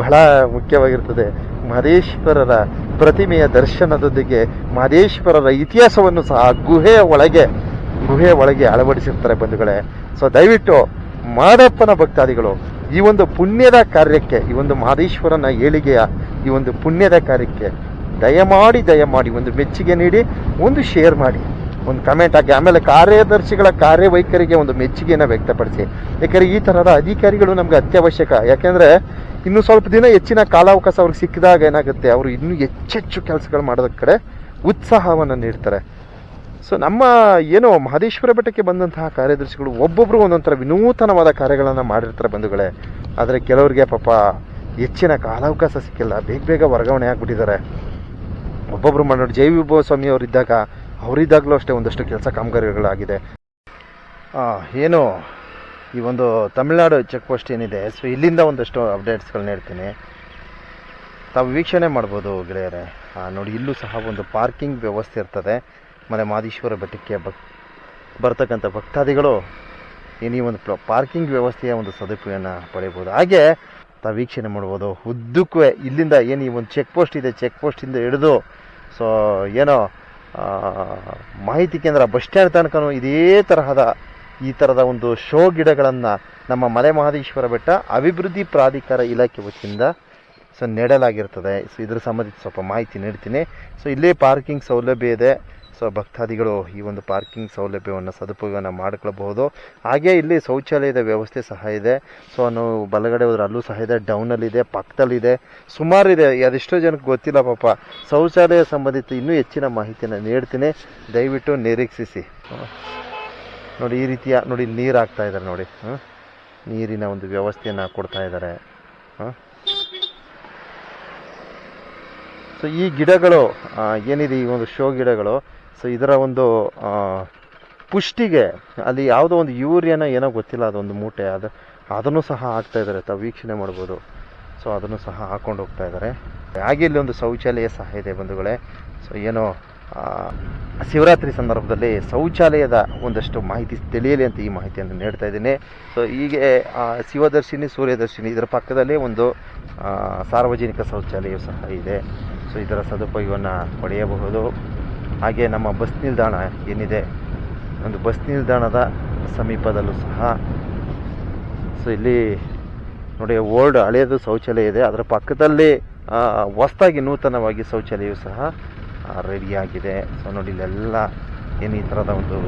ಬಹಳ ಮುಖ್ಯವಾಗಿರ್ತದೆ. ಮಹದೇಶ್ವರರ ಪ್ರತಿಮೆಯ ದರ್ಶನದೊಂದಿಗೆ ಮಹದೇಶ್ವರರ ಇತಿಹಾಸವನ್ನು ಸಹ ಗುಹೆಯ ಒಳಗೆ ಗುಹೆಯ ಒಳಗೆ ಅಳವಡಿಸಿರ್ತಾರೆ ಬಂಧುಗಳೇ. ಸೊ ದಯವಿಟ್ಟು ಮಾದಪ್ಪನ ಭಕ್ತಾದಿಗಳು, ಈ ಒಂದು ಪುಣ್ಯದ ಕಾರ್ಯಕ್ಕೆ, ಈ ಒಂದು ಮಹದೇಶ್ವರನ ಏಳಿಗೆಯ ಈ ಒಂದು ಪುಣ್ಯದ ಕಾರ್ಯಕ್ಕೆ ದಯಮಾಡಿ ದಯಮಾಡಿ ಒಂದು ಮೆಚ್ಚುಗೆ ನೀಡಿ, ಒಂದು ಶೇರ್ ಮಾಡಿ. ಒಂದು ಕಮೆಂಟ್ ಹಾಕಿ. ಆಮೇಲೆ ಕಾರ್ಯದರ್ಶಿಗಳ ಕಾರ್ಯವೈಖರಿಗೆ ಒಂದು ಮೆಚ್ಚುಗೆಯನ್ನು ವ್ಯಕ್ತಪಡಿಸಿ. ಯಾಕಂದರೆ ಈ ಥರದ ಅಧಿಕಾರಿಗಳು ನಮಗೆ ಅತ್ಯವಶ್ಯಕ. ಯಾಕೆಂದರೆ ಇನ್ನು ಸ್ವಲ್ಪ ದಿನ ಹೆಚ್ಚಿನ ಕಾಲಾವಕಾಶ ಅವ್ರಿಗೆ ಸಿಕ್ಕಿದಾಗ ಏನಾಗುತ್ತೆ? ಅವರು ಇನ್ನೂ ಹೆಚ್ಚೆಚ್ಚು ಕೆಲಸಗಳು ಮಾಡೋದಕ್ಕೆ ಕಡೆ ಉತ್ಸಾಹವನ್ನು ನೀಡ್ತಾರೆ. ಸೊ ನಮ್ಮ ಏನು ಮಹದೇಶ್ವರ ಬೆಟ್ಟಕ್ಕೆ ಬಂದಂತಹ ಕಾರ್ಯದರ್ಶಿಗಳು ಒಬ್ಬೊಬ್ಬರು ಒಂದೊಂಥರ ವಿನೂತನವಾದ ಕಾರ್ಯಗಳನ್ನು ಮಾಡಿರ್ತಾರೆ ಬಂಧುಗಳೇ. ಆದರೆ ಕೆಲವರಿಗೆ ಪಾಪ ಹೆಚ್ಚಿನ ಕಾಲಾವಕಾಶ ಸಿಕ್ಕಿಲ್ಲ. ಬೇಗ ಬೇಗ ವರ್ಗಾವಣೆ ಆಗಿಬಿಟ್ಟಿದ್ದಾರೆ. ಒಬ್ಬೊಬ್ಬರು ಮಾಡೋರು ಜೈ ವಿಭವ ಸ್ವಾಮಿ ಅವರಿದ್ದಾಗ ಅವರಿದ್ದಾಗಲೂ ಅಷ್ಟೇ ಒಂದಷ್ಟು ಕೆಲಸ ಕಾಮಗಾರಿಗಳಾಗಿದೆ. ಏನು, ಈ ಒಂದು ತಮಿಳ್ನಾಡು ಚೆಕ್ ಪೋಸ್ಟ್ ಏನಿದೆ, ಸೊ ಇಲ್ಲಿಂದ ಒಂದಷ್ಟು ಅಪ್ಡೇಟ್ಸ್ಗಳನ್ನ ಹೇಳ್ತೀನಿ. ತಾವು ವೀಕ್ಷಣೆ ಮಾಡ್ಬೋದು ಗೆಳೆಯರೆ. ನೋಡಿ, ಇಲ್ಲೂ ಸಹ ಒಂದು ಪಾರ್ಕಿಂಗ್ ವ್ಯವಸ್ಥೆ ಇರ್ತದೆ. ಮನೆ ಮಾದೇಶ್ವರ ಬೆಟ್ಟಕ್ಕೆ ಭಕ್ ಬರ್ತಕ್ಕಂಥ ಭಕ್ತಾದಿಗಳು ಈ ಒಂದು ಪಾರ್ಕಿಂಗ್ ವ್ಯವಸ್ಥೆಯ ಒಂದು ಸದುಪಯೋಗನ ಪಡೆಯಬಹುದು. ಹಾಗೆ, ತಾವು ವೀಕ್ಷಣೆ ಮಾಡ್ಬೋದು ಉದ್ದಕ್ಕೂ ಇಲ್ಲಿಂದ ಏನು ಈ ಒಂದು ಚೆಕ್ ಪೋಸ್ಟ್ ಇದೆ, ಚೆಕ್ ಪೋಸ್ಟಿಂದ ಹಿಡಿದು, ಸೊ, ಏನೋ ಮಾಹಿತಿ ಕೇಂದ್ರ ಬಸ್ ಸ್ಟ್ಯಾಂಡ್ ತನಕನೂ ಇದೇ ತರಹದ ಈ ಥರದ ಒಂದು ಶೋ ಗಿಡಗಳನ್ನು ನಮ್ಮ ಮಲೆ ಮಹದೇಶ್ವರ ಬೆಟ್ಟ ಅಭಿವೃದ್ಧಿ ಪ್ರಾಧಿಕಾರ ಇಲಾಖೆ ವತಿಯಿಂದ ಸೊ ನೆಡಲಾಗಿರ್ತದೆ. ಸೊ ಇದ್ರ ಸಂಬಂಧಿತ ಸ್ವಲ್ಪ ಮಾಹಿತಿ ನೀಡ್ತೀನಿ. ಸೊ ಇಲ್ಲೇ ಪಾರ್ಕಿಂಗ್ ಸೌಲಭ್ಯ ಇದೆ. ಸೊ ಭಕ್ತಾದಿಗಳು ಈ ಒಂದು ಪಾರ್ಕಿಂಗ್ ಸೌಲಭ್ಯವನ್ನು ಸದುಪಯೋಗವನ್ನು ಮಾಡಿಕೊಳ್ಳಬಹುದು ಹಾಗೆ ಇಲ್ಲಿ ಶೌಚಾಲಯದ ವ್ಯವಸ್ಥೆ ಸಹ ಇದೆ. ಸೊ ನಾವು ಬಲಗಡೆ ಹೋದ್ರೆ ಅಲ್ಲೂ ಸಹ ಇದೆ, ಡೌನಲ್ಲಿದೆ, ಪಕ್ಕದಲ್ಲಿದೆ ಸುಮಾರು ಇದೆ ಅದೆಷ್ಟೋ ಜನಕ್ಕೆ ಗೊತ್ತಿಲ್ಲ ಪಾಪ. ಶೌಚಾಲಯ ಸಂಬಂಧಿತ ಇನ್ನೂ ಹೆಚ್ಚಿನ ಮಾಹಿತಿಯನ್ನು ನೀಡ್ತೀನಿ. ದಯವಿಟ್ಟು ನಿರೀಕ್ಷಿಸಿ. ನೋಡಿ, ಈ ರೀತಿಯ ನೋಡಿ, ನೀರು ಹಾಕ್ತಾ ಇದ್ದಾರೆ ನೋಡಿ. ನೀರಿನ ಒಂದು ವ್ಯವಸ್ಥೆಯನ್ನು ಕೊಡ್ತಾ ಇದ್ದಾರೆ. ಹಾಂ ಸೊ ಈ ಗಿಡಗಳು ಏನಿದೆ ಈ ಒಂದು ಶೋ ಗಿಡಗಳು? ಸೊ ಇದರ ಒಂದು ಪುಷ್ಟಿಗೆ ಅಲ್ಲಿ ಯಾವುದೋ ಒಂದು ಯೂರಿಯಾನ ಏನೋ ಗೊತ್ತಿಲ್ಲ, ಅದೊಂದು ಮೂಟೆ, ಅದು, ಅದನ್ನು ಸಹ ಹಾಕ್ತಾ ಇದ್ದಾರೆ, ತಾವು ವೀಕ್ಷಣೆ ಮಾಡ್ಬೋದು. ಸೊ ಅದನ್ನು ಸಹ ಹಾಕೊಂಡು ಹೋಗ್ತಾ ಇದ್ದಾರೆ. ಹಾಗೆ ಇಲ್ಲಿ ಒಂದು ಶೌಚಾಲಯ ಸಹ ಇದೆ ಬಂಧುಗಳೇ. ಸೊ ಏನೋ ಶಿವರಾತ್ರಿ ಸಂದರ್ಭದಲ್ಲಿ ಶೌಚಾಲಯದ ಒಂದಷ್ಟು ಮಾಹಿತಿ ತಿಳಿಯಲಿ ಅಂತ ಈ ಮಾಹಿತಿಯನ್ನು ನೀಡ್ತಾ ಇದ್ದೀನಿ. ಸೊ ಹೀಗೆ ಶಿವದರ್ಶಿನಿ, ಸೂರ್ಯದರ್ಶಿನಿ, ಇದರ ಪಕ್ಕದಲ್ಲೇ ಒಂದು ಸಾರ್ವಜನಿಕ ಶೌಚಾಲಯ ಸಹ ಇದೆ. ಸೊ ಇದರ ಸದುಪಯೋಗವನ್ನು ಪಡೆಯಬಹುದು. ಹಾಗೆ ನಮ್ಮ ಬಸ್ ನಿಲ್ದಾಣ ಏನಿದೆ, ಒಂದು ಬಸ್ ನಿಲ್ದಾಣದ ಸಮೀಪದಲ್ಲೂ ಸಹ. ಸೊ ಇಲ್ಲಿ ನೋಡಿ ಓಲ್ಡ್ ಹಳೆಯದು ಶೌಚಾಲಯ ಇದೆ. ಅದರ ಪಕ್ಕದಲ್ಲಿ ಹೊಸದಾಗಿ ನೂತನವಾಗಿ ಶೌಚಾಲಯವು ಸಹ ರೆಡಿಯಾಗಿದೆ ಸೊ ನೋಡಿ, ಇಲ್ಲೆಲ್ಲ ಏನು ಈ ಥರದ ಒಂದು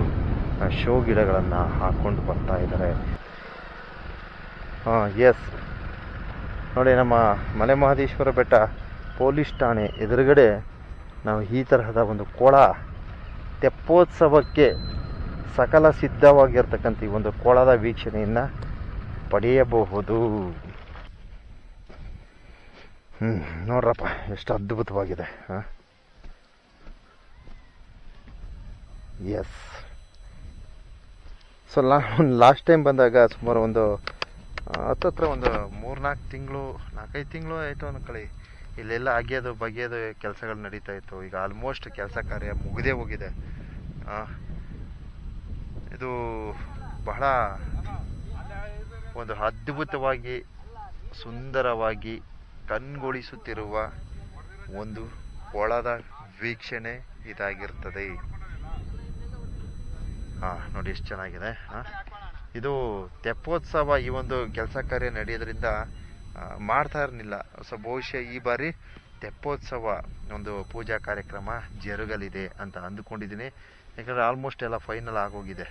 ಶೋ ಗಿಡಗಳನ್ನು ಹಾಕ್ಕೊಂಡು ಬರ್ತಾ ಇದ್ದಾರೆ. ಹಾಂ ಎಸ್ ನೋಡಿ, ನಮ್ಮ ಮಲೆ ಮಹದೇಶ್ವರ ಬೆಟ್ಟ ಪೊಲೀಸ್ ಠಾಣೆ ಎದುರುಗಡೆ ನಾವು ಈ ತರಹದ ಒಂದು ಕೊಳ ತೆಪ್ಪೋತ್ಸವಕ್ಕೆ ಸಕಲ ಸಿದ್ಧವಾಗಿರ್ತಕ್ಕಂಥ ಈ ಒಂದು ಕೊಳದ ವೀಕ್ಷಣೆಯನ್ನು ಪಡೆಯಬಹುದು. ಹ್ಞೂ ನೋಡ್ರಪ್ಪ, ಎಷ್ಟು ಅದ್ಭುತವಾಗಿದೆ, ಹಾಂ? ಎಸ್ ಸೊ ಲಾ ಲಾಸ್ಟ್ ಟೈಮ್ ಬಂದಾಗ ಸುಮಾರು ಒಂದು, ಹತ್ತತ್ರ ಒಂದು ಮೂರ್ನಾಲ್ಕು ತಿಂಗಳು ನಾಲ್ಕೈದು ತಿಂಗಳು ಆಯಿತು ಅನ್ಕೊಳ್ಳಿ. ಇಲ್ಲೆಲ್ಲ ಅಗೆಯೋದು ಬಗೆಯೋದು ಕೆಲಸಗಳು ನಡೀತಾ ಇತ್ತು. ಈಗ ಆಲ್ಮೋಸ್ಟ್ ಕೆಲಸ ಕಾರ್ಯ ಮುಗಿದೇ ಹೋಗಿದೆ. ಇದು ಬಹಳ ಒಂದು ಅದ್ಭುತವಾಗಿ, ಸುಂದರವಾಗಿ ಕಣ್ಗೊಳಿಸುತ್ತಿರುವ ಒಂದು ಕೊಳದ ವೀಕ್ಷಣೆ ಇದಾಗಿರ್ತದೆ. ಹಾಂ ನೋಡಿ ಎಷ್ಟು ಚೆನ್ನಾಗಿದೆ. ಹಾಂ ಇದು ತೆಪ್ಪೋತ್ಸವ ಈ ಒಂದು ಕೆಲಸ ಕಾರ್ಯ ನಡೆಯೋದ್ರಿಂದ ಮಾಡ್ತಾ ಇರಲಿಲ್ಲ ಸೊ, ಬಹುಶಃ ಈ ಬಾರಿ ತೆಪ್ಪೋತ್ಸವ ಒಂದು ಪೂಜಾ ಕಾರ್ಯಕ್ರಮ ಜರುಗಲಿದೆ ಅಂತ ಅಂದುಕೊಂಡಿದ್ದೀನಿ. ಯಾಕಂದರೆ ಆಲ್ಮೋಸ್ಟ್ ಎಲ್ಲ ಫೈನಲ್ ಆಗೋಗಿದೆ.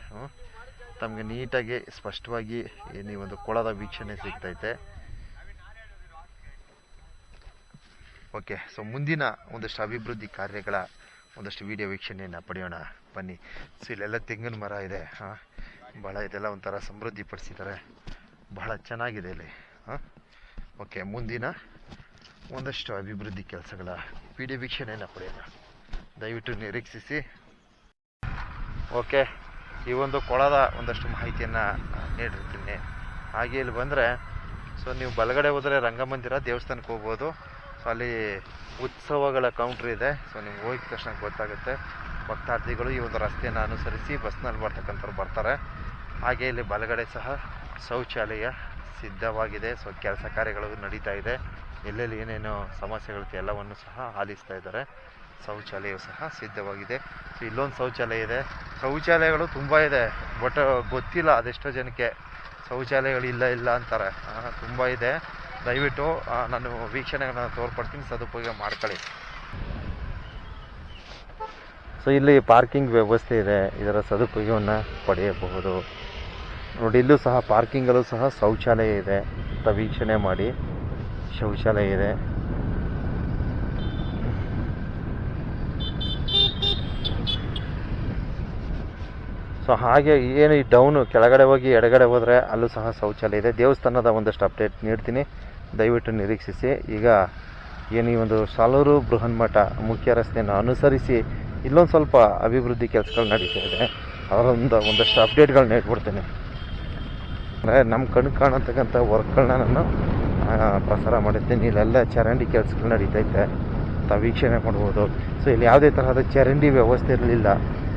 ತಮಗೆ ನೀಟಾಗಿ ಸ್ಪಷ್ಟವಾಗಿ ನೀ ಒಂದು ಕೊಳದ ವೀಕ್ಷಣೆ ಸಿಗ್ತೈತೆ. ಓಕೆ, ಸೊ ಮುಂದಿನ ಒಂದಷ್ಟು ಅಭಿವೃದ್ಧಿ ಕಾರ್ಯಗಳ ಒಂದಷ್ಟು ವಿಡಿಯೋ ವೀಕ್ಷಣೆಯನ್ನು ಪಡೆಯೋಣ. ಬನ್ನಿ. ಸೊ, ಇಲ್ಲೆಲ್ಲ ತೆಂಗಿನ ಮರ ಇದೆ. ಹಾಂ? ಭಾಳ ಇದೆಲ್ಲ ಒಂಥರ ಸಮೃದ್ಧಿ ಪಡಿಸಿದ್ದಾರೆ ಬಹಳ ಚೆನ್ನಾಗಿದೆ ಇಲ್ಲಿ. ಹಾಂ? ಓಕೆ, ಮುಂದಿನ ಒಂದಷ್ಟು ಅಭಿವೃದ್ಧಿ ಕೆಲಸಗಳ ವಿಡಿಯೋ ವೀಕ್ಷಣೆಯನ್ನು ಪಡೆಯೋಣ ದಯವಿಟ್ಟು ನಿರೀಕ್ಷಿಸಿ. ಓಕೆ, ಈ ಒಂದು ಕೊಳದ ಒಂದಷ್ಟು ಮಾಹಿತಿಯನ್ನು ನೀಡಿರ್ತೀನಿ. ಹಾಗೆ ಇಲ್ಲಿ ಬಂದರೆ, ಸೊ ನೀವು ಬಲಗಡೆ ಹೋದರೆ ರಂಗಮಂದಿರ, ದೇವಸ್ಥಾನಕ್ಕೆ ಹೋಗ್ಬೋದು. ಸೊ ಅಲ್ಲಿ ಉತ್ಸವಗಳ ಕೌಂಟ್ರ್ ಇದೆ. ಸೊ ನಿಮ್ಗೆ ಹೋಗಿದ ತಕ್ಷಣ ಗೊತ್ತಾಗುತ್ತೆ. ಭಕ್ತಾರ್ಥಿಗಳು ಈ ಒಂದು ರಸ್ತೆಯನ್ನು ಅನುಸರಿಸಿ ಬಸ್ನಲ್ಲಿ ಬರ್ತಕ್ಕಂಥವ್ರು ಬರ್ತಾರೆ. ಹಾಗೆ ಇಲ್ಲಿ ಬಲಗಡೆ ಸಹ ಶೌಚಾಲಯ ಸಿದ್ಧವಾಗಿದೆ. ಸೊ, ಕೆಲಸ ಕಾರ್ಯಗಳು ನಡೀತಾ ಇದೆ. ಎಲ್ಲೆಲ್ಲಿ ಏನೇನು ಸಮಸ್ಯೆಗಳಿದೆ ಎಲ್ಲವನ್ನು ಸಹ ಆಲಿಸ್ತಾ ಇದ್ದಾರೆ. ಶೌಚಾಲಯವು ಸಹ ಸಿದ್ಧವಾಗಿದೆ. ಸೊ, ಇಲ್ಲೊಂದು ಶೌಚಾಲಯ ಇದೆ. ಶೌಚಾಲಯಗಳು ತುಂಬ ಇದೆ. ಬಟ್, ಗೊತ್ತಿಲ್ಲ ಅದೆಷ್ಟೋ ಜನಕ್ಕೆ. ಶೌಚಾಲಯಗಳು ಇಲ್ಲ ಇಲ್ಲ ಅಂತಾರೆ. ತುಂಬ ಇದೆ. ದಯವಿಟ್ಟು ನಾನು ವೀಕ್ಷಣೆಗಳನ್ನ ತೋರ್ಪಡ್ತೀನಿ. ಸದುಪಯೋಗ ಮಾಡ್ಕೊಳ್ಳಿ. ಸೊ, ಇಲ್ಲಿ ಪಾರ್ಕಿಂಗ್ ವ್ಯವಸ್ಥೆ ಇದೆ. ಇದರ ಸದುಪಯೋಗವನ್ನು ಪಡೆಯಬಹುದು. ನೋಡಿ, ಇಲ್ಲೂ ಸಹ ಪಾರ್ಕಿಂಗಲ್ಲೂ ಸಹ ಶೌಚಾಲಯ ಇದೆ ಅಂತ ವೀಕ್ಷಣೆ ಮಾಡಿ. ಶೌಚಾಲಯ ಇದೆ. ಸೊ, ಹಾಗೆ ಏನು ಈ ಡೌನು ಕೆಳಗಡೆ ಹೋಗಿ ಎಡಗಡೆ ಹೋದರೆ ಅಲ್ಲೂ ಸಹ ಶೌಚಾಲಯ ಇದೆ. ದೇವಸ್ಥಾನದ ಒಂದಷ್ಟು ಅಪ್ಡೇಟ್ ನೀಡ್ತೀನಿ. ದಯವಿಟ್ಟು ನಿರೀಕ್ಷಿಸಿ. ಈಗ ಏನು ಈ ಒಂದು ಸಾಲೂರು ಬೃಹನ್ಮಠ ಮುಖ್ಯ ರಸ್ತೆಯನ್ನು ಅನುಸರಿಸಿ ಇಲ್ಲೊಂದು ಸ್ವಲ್ಪ ಅಭಿವೃದ್ಧಿ ಕೆಲಸಗಳು ನಡೀತಾ ಇದೆ. ಅದರೊಂದು ಒಂದಷ್ಟು ಅಪ್ಡೇಟ್ಗಳನ್ನ ನೀಡ್ಬಿಡ್ತೀನಿ ನಮ್ಮ ಕಣ್ಣು ಕಾಣತಕ್ಕಂಥ ವರ್ಕ್ಗಳನ್ನ ನಾನು ಪ್ರಸಾರ ಮಾಡಿರ್ತೀನಿ. ಇಲ್ಲೆಲ್ಲ ಚರಂಡಿ ಕೆಲಸಗಳು ನಡೀತೈತೆ. ಅಂತ ವೀಕ್ಷಣೆ ಮಾಡ್ಬೋದು. ಸೊ ಇಲ್ಲಿ ಯಾವುದೇ ತರಹದ ಚರಂಡಿ ವ್ಯವಸ್ಥೆ ಇರಲಿಲ್ಲ.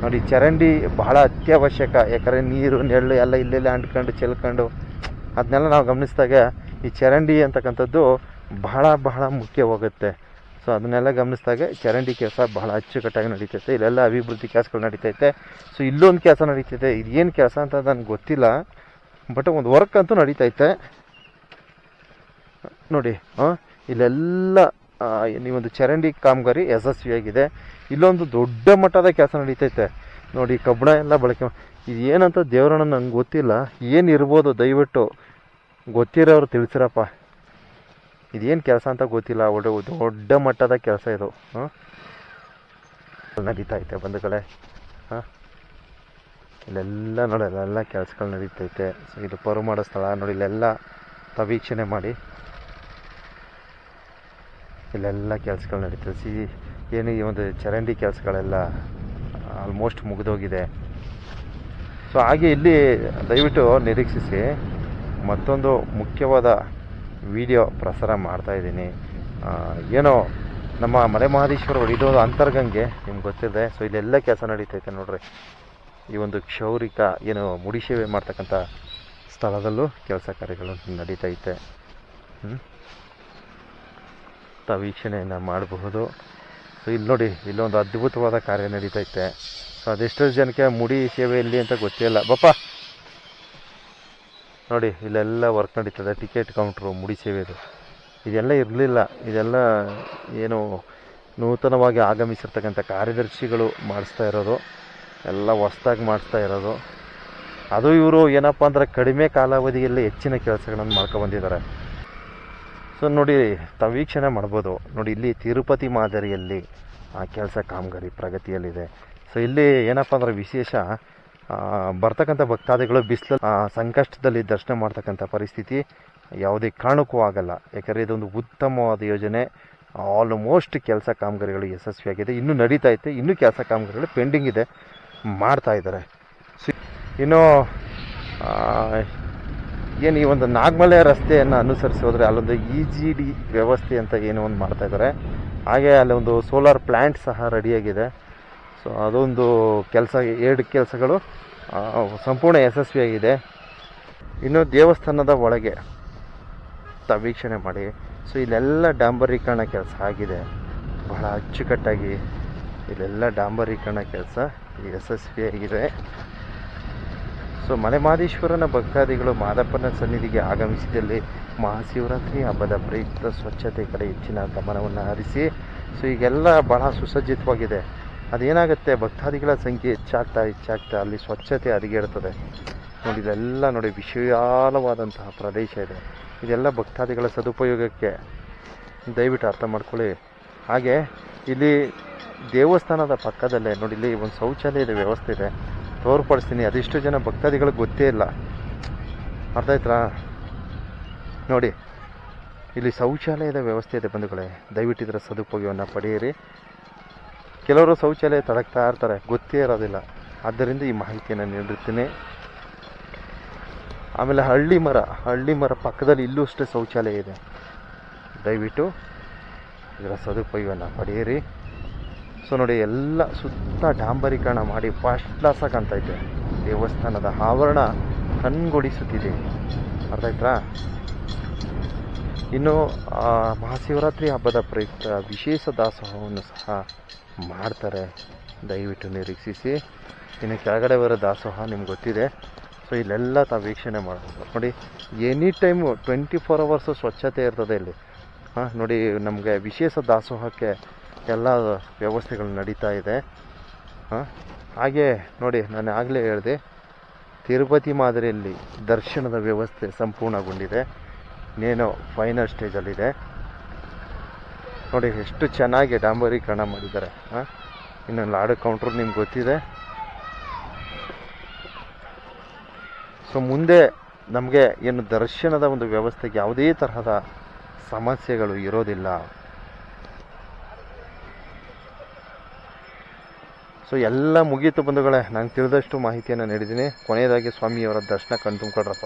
ನೋಡಿ, ಚರಂಡಿ ಬಹಳ ಅತ್ಯವಶ್ಯಕ. ಯಾಕಂದರೆ ನೀರು, ನೆರಳು ಎಲ್ಲ ಇಲ್ಲೆಲ್ಲ ಅಂಟ್ಕೊಂಡು, ಚೆಲ್ಕೊಂಡು ಅದನ್ನೆಲ್ಲ ನಾವು ಗಮನಿಸಿದಾಗ ಈ ಚರಂಡಿ ಅಂತಕ್ಕಂಥದ್ದು ಬಹಳ ಬಹಳ ಮುಖ್ಯವಾಗುತ್ತೆ. ಸೊ ಅದನ್ನೆಲ್ಲ ಗಮನಿಸಿದಾಗ ಚರಂಡಿ ಕೆಲಸ ಬಹಳ ಅಚ್ಚುಕಟ್ಟಾಗಿ ನಡೀತೈತೆ. ಇಲ್ಲೆಲ್ಲ ಅಭಿವೃದ್ಧಿ ಕೆಲಸಗಳು ನಡೀತೈತೆ. ಸೊ ಇಲ್ಲೊಂದು ಕೆಲಸ ನಡೀತೈತೆ. ಇದೇನು ಕೆಲಸ ಅಂತ ನನಗೆ ಗೊತ್ತಿಲ್ಲ. ಬಟ್ ಒಂದು ವರ್ಕ್ ಅಂತೂ ನಡೀತೈತೆ ನೋಡಿ ಇಲ್ಲೆಲ್ಲ ಈ ಒಂದು ಚರಂಡಿ ಕಾಮಗಾರಿ ಯಶಸ್ವಿಯಾಗಿದೆ. ಇಲ್ಲೊಂದು ದೊಡ್ಡ ಮಟ್ಟದ ಕೆಲಸ ನಡೀತೈತೆ ನೋಡಿ, ಕಬ್ಬಣ ಎಲ್ಲ ಬಳಕೆ ಇದು ಏನಂತ ದೇವರನ್ನ ನಂಗೆ ಗೊತ್ತಿಲ್ಲ. ಏನು ಇರ್ಬೋದು ದಯವಿಟ್ಟು ಗೊತ್ತಿರೋರು ತಿಳಿಸಿರಪ್ಪ. ಇದೇನು ಕೆಲಸ ಅಂತ ಗೊತ್ತಿಲ್ಲ. ಒಳ್ಳೆ ದೊಡ್ಡ ಮಟ್ಟದ ಕೆಲಸ ಇದು. ಹಾಂ? ನಡೀತಾ ಐತೆ ಬಂಧುಗಳೇ. ಇಲ್ಲೆಲ್ಲ ನೋಡಿ ಅಲ್ಲೆಲ್ಲ ಕೆಲಸಗಳು ನಡೀತೈತೆ. ಸೊ ಇದು ಪರು ಮಾಡೋ ಸ್ಥಳ ನೋಡಿ, ಇಲ್ಲೆಲ್ಲ ತವೀಕ್ಷಣೆ ಮಾಡಿ. ಇಲ್ಲೆಲ್ಲ ಕೆಲಸಗಳು ನಡೀತದೆ ಸಿ, ಏನು ಈ ಒಂದು ಚರಂಡಿ ಕೆಲಸಗಳೆಲ್ಲ ಆಲ್ಮೋಸ್ಟ್ ಮುಗಿದೋಗಿದೆ. ಸೊ, ಹಾಗೆ ಇಲ್ಲಿ ದಯವಿಟ್ಟು ನಿರೀಕ್ಷಿಸಿ, ಮತ್ತೊಂದು ಮುಖ್ಯವಾದ ವಿಡಿಯೋ ಪ್ರಸಾರ ಮಾಡ್ತಾ ಇದ್ದೀನಿ. ಏನೋ ನಮ್ಮ ಮಲೆ ಮಹದೇಶ್ವರ ಇದೊಂದು ಅಂತರ್ಗಂಗೆ ನಿಮ್ಗೆ ಗೊತ್ತಿದೆ. ಸೊ, ಇಲ್ಲೆಲ್ಲ ಕೆಲಸ ನಡೀತೈತೆ ನೋಡ್ರಿ. ಈ ಒಂದು ಕ್ಷೌರಿಕ ಏನು ಮುಡಿ ಸೇವೆ ಮಾಡ್ತಕ್ಕಂಥ ಸ್ಥಳದಲ್ಲೂ ಕೆಲಸ ಕಾರ್ಯಗಳು ನಡೀತೈತೆ ಹ್ಞೂ ವೀಕ್ಷಣೆಯನ್ನು ಮಾಡಬಹುದು. ಸೊ ಇಲ್ಲಿ ನೋಡಿ ಇಲ್ಲೊಂದು ಅದ್ಭುತವಾದ ಕಾರ್ಯ ನಡೀತೈತೆ ಸೊ ಅದೆಷ್ಟೋ ಜನಕ್ಕೆ ಮುಡಿ ಸೇವೆ ಇಲ್ಲಿ ಅಂತ ಗೊತ್ತಿಲ್ಲ ಬಪ್ಪ! ನೋಡಿ, ಇಲ್ಲೆಲ್ಲ ವರ್ಕ್ ನಡೀತದೆ. ಟಿಕೆಟ್ ಕೌಂಟ್ರು ಮುಡಿ ಸೇವೆದು ಇದೆಲ್ಲ ಇರಲಿಲ್ಲ. ಇದೆಲ್ಲ ಏನು ನೂತನವಾಗಿ ಆಗಮಿಸಿರ್ತಕ್ಕಂಥ ಕಾರ್ಯದರ್ಶಿಗಳು ಮಾಡಿಸ್ತಾ ಇರೋದು. ಎಲ್ಲ ಹೊಸ್ದಾಗಿ ಮಾಡಿಸ್ತಾ ಇರೋದು. ಅದು ಇವರು ಏನಪ್ಪ ಅಂದರೆ ಕಡಿಮೆ ಕಾಲಾವಧಿಯಲ್ಲಿ ಹೆಚ್ಚಿನ ಕೆಲಸಗಳನ್ನು ಮಾಡ್ಕೊಬಂದಿದ್ದಾರೆ ಸೊ ನೋಡಿ, ತಾವು ವೀಕ್ಷಣೆ ಮಾಡ್ಬೋದು. ನೋಡಿ, ಇಲ್ಲಿ ತಿರುಪತಿ ಮಾದರಿಯಲ್ಲಿ, ಆ, ಕೆಲಸ ಕಾಮಗಾರಿ ಪ್ರಗತಿಯಲ್ಲಿದೆ. ಸೊ ಇಲ್ಲಿ ಏನಪ್ಪ ಅಂದರೆ ವಿಶೇಷ ಬರ್ತಕ್ಕಂಥ ಭಕ್ತಾದಿಗಳು ಬಿಸಿಲು ಸಂಕಷ್ಟದಲ್ಲಿ ದರ್ಶನ ಮಾಡ್ತಕ್ಕಂಥ ಪರಿಸ್ಥಿತಿ ಯಾವುದೇ ಕಾರಣಕ್ಕೂ ಆಗಲ್ಲ. ಯಾಕಂದರೆ ಇದೊಂದು ಉತ್ತಮವಾದ ಯೋಜನೆ. ಆಲ್ಮೋಸ್ಟ್ ಕೆಲಸ ಕಾಮಗಾರಿಗಳು ಯಶಸ್ವಿಯಾಗಿದೆ. ಇನ್ನೂ ನಡೀತಾ ಇತ್ತು ಇನ್ನೂ ಕೆಲಸ ಕಾಮಗಾರಿಗಳು ಪೆಂಡಿಂಗ್ ಇದೆ. ಮಾಡ್ತಾ ಇದ್ದಾರೆ. ಇನ್ನು ಏನು ಈ ಒಂದು ನಾಗಮಲೆ ರಸ್ತೆಯನ್ನು ಅನುಸರಿಸಿ ಹೋದರೆ ಅಲ್ಲೊಂದು ಇ ಜಿ ಡಿ ವ್ಯವಸ್ಥೆ ಅಂತ ಏನೋ ಒಂದು ಮಾಡ್ತಾ ಇದ್ದಾರೆ. ಹಾಗೆ ಅಲ್ಲಿ ಒಂದು ಸೋಲಾರ್ ಪ್ಲ್ಯಾಂಟ್ ಸಹ ರೆಡಿಯಾಗಿದೆ ಸೊ ಅದೊಂದು ಕೆಲಸ, ಎರಡು ಕೆಲಸಗಳು ಸಂಪೂರ್ಣ ಯಶಸ್ವಿಯಾಗಿದೆ. ಇನ್ನು ದೇವಸ್ಥಾನದ ಒಳಗೆ ತ, ವೀಕ್ಷಣೆ ಮಾಡಿ. ಸೊ ಇಲ್ಲೆಲ್ಲ ಡಾಂಬರೀಕರಣ ಕೆಲಸ ಆಗಿದೆ. ಬಹಳ ಅಚ್ಚುಕಟ್ಟಾಗಿ ಇಲ್ಲೆಲ್ಲ ಡಾಂಬರೀಕರಣ ಕೆಲಸ ಯಶಸ್ವಿಯಾಗಿದೆ. ಸೊ ಮಲೆಮಹದೇಶ್ವರನ ಭಕ್ತಾದಿಗಳು ಮಾದಪ್ಪನ ಸನ್ನಿಧಿಗೆ ಆಗಮಿಸಿದಲ್ಲಿ ಮಹಾಶಿವರಾತ್ರಿ ಹಬ್ಬದ ಪ್ರಯುಕ್ತ ಸ್ವಚ್ಛತೆ ಕಡೆ ಹೆಚ್ಚಿನ ಗಮನವನ್ನು ಹರಿಸಿ, ಸೊ, ಈಗೆಲ್ಲ ಬಹಳ ಸುಸಜ್ಜಿತವಾಗಿದೆ. ಅದೇನಾಗುತ್ತೆ, ಭಕ್ತಾದಿಗಳ ಸಂಖ್ಯೆ ಹೆಚ್ಚಾಗ್ತಾ ಹೆಚ್ಚಾಗ್ತಾ ಅಲ್ಲಿ ಸ್ವಚ್ಛತೆ ಹದಗೆಡ್ತದೆ. ನೋಡಿ, ಇದೆಲ್ಲ ನೋಡಿ ವಿಶಾಲವಾದಂತಹ ಪ್ರದೇಶ ಇದೆ. ಇದೆಲ್ಲ ಭಕ್ತಾದಿಗಳ ಸದುಪಯೋಗಕ್ಕೆ ದಯವಿಟ್ಟು ಅರ್ಥ ಮಾಡ್ಕೊಳ್ಳಿ. ಹಾಗೆ ಇಲ್ಲಿ ದೇವಸ್ಥಾನದ ಪಕ್ಕದಲ್ಲೇ, ನೋಡಿ, ಇಲ್ಲಿ ಒಂದು ಶೌಚಾಲಯದ ವ್ಯವಸ್ಥೆ ಇದೆ. ತೋರ್ಪಡಿಸ್ತೀನಿ. ಅದೆಷ್ಟು ಜನ ಭಕ್ತಾದಿಗಳಿಗೆ ಗೊತ್ತೇ ಇಲ್ಲ. ಅರ್ಥ ಆಯ್ತಾ? ನೋಡಿ, ಇಲ್ಲಿ ಶೌಚಾಲಯದ ವ್ಯವಸ್ಥೆ ಇದೆ ಬಂಧುಗಳೇ. ದಯವಿಟ್ಟು ಇದರ ಸದುಪಯೋಗವನ್ನು ಪಡೆಯಿರಿ. ಕೆಲವರು ಶೌಚಾಲಯ ತಡಕ್ತಾ ಇರ್ತಾರೆ. ಗೊತ್ತೇ ಇರೋದಿಲ್ಲ. ಆದ್ದರಿಂದ ಈ ಮಾಹಿತಿಯನ್ನು ನೀಡಿರ್ತೀನಿ. ಆಮೇಲೆ ಹಳ್ಳಿ ಮರ ಹಳ್ಳಿ ಮರ ಪಕ್ಕದಲ್ಲಿ ಇಲ್ಲೂ ಅಷ್ಟೇ ಶೌಚಾಲಯ ಇದೆ. ದಯವಿಟ್ಟು ಇದರ ಸದುಪಯೋಗವನ್ನು ಪಡೆಯಿರಿ. ಸೊ ನೋಡಿ, ಎಲ್ಲ ಸುತ್ತ ಡಾಂಬರೀಕರಣ ಮಾಡಿ ಫಸ್ಟ್ ಕ್ಲಾಸಾಗಿ ಕಾಣ್ತೈತೆ ದೇವಸ್ಥಾನದ ಆವರಣ ಕಣ್ಗೊಳಿಸುತ್ತಿದೆ ಅರ್ಥ ಆಯ್ತಾ? ಇನ್ನು ಮಹಾಶಿವರಾತ್ರಿ ಹಬ್ಬದ ಪ್ರಯುಕ್ತ ವಿಶೇಷ ದಾಸೋಹವನ್ನು ಸಹ ಮಾಡ್ತಾರೆ. ದಯವಿಟ್ಟು ನಿರೀಕ್ಷಿಸಿ. ಇನ್ನು ಕೆಳಗಡೆ ಬರೋ ದಾಸೋಹ ನಿಮ್ಗೆ ಗೊತ್ತಿದೆ. ಸೊ, ಇಲ್ಲೆಲ್ಲ ತಾ ವೀಕ್ಷಣೆ ಮಾಡ್ಬೋದು. ನೋಡಿ, any time twenty four hours ಸ್ವಚ್ಛತೆ ಇರ್ತದೆ ಇಲ್ಲಿ. ಹಾಂ, ನೋಡಿ, ನಮಗೆ ವಿಶೇಷ ದಾಸೋಹಕ್ಕೆ ಎಲ್ಲ ವ್ಯವಸ್ಥೆಗಳು ನಡೀತಾ ಇದೆ. ಹಾಗೆ ನೋಡಿ, ನಾನು ಆಗಲೇ ಹೇಳಿದೆ, ತಿರುಪತಿ ಮಾದರಿಯಲ್ಲಿ ದರ್ಶನದ ವ್ಯವಸ್ಥೆ ಸಂಪೂರ್ಣಗೊಂಡಿದೆ. ಇನ್ನೇನೋ ಫೈನಲ್ ಸ್ಟೇಜಲ್ಲಿದೆ ನೋಡಿ, ಎಷ್ಟು ಚೆನ್ನಾಗಿ ಡಾಂಬರೀಕರಣ ಮಾಡಿದ್ದಾರೆ. ಹಾಂ? ಇನ್ನು ಲಾಡು ಕೌಂಟ್ರ್ ನಿಮ್ಗೆ ಗೊತ್ತಿದೆ. ಸೊ ಮುಂದೆ ನಮಗೆ ಏನು ದರ್ಶನದ ಒಂದು ವ್ಯವಸ್ಥೆಗೆ ಯಾವುದೇ ತರಹದ ಸಮಸ್ಯೆಗಳು ಇರೋದಿಲ್ಲ. ಸೊ ಎಲ್ಲ ಮುಗಿಯಿತು ಬಂಧುಗಳೇ ನಾನು ತಿಳಿದಷ್ಟು ಮಾಹಿತಿಯನ್ನು ನೀಡಿದ್ದೀನಿ. ಕೊನೆಯದಾಗಿ ಸ್ವಾಮಿಯವರ ದರ್ಶನ ಕಣ್ ತುಂಬಿಕೊಡ್ರಪ್ಪ.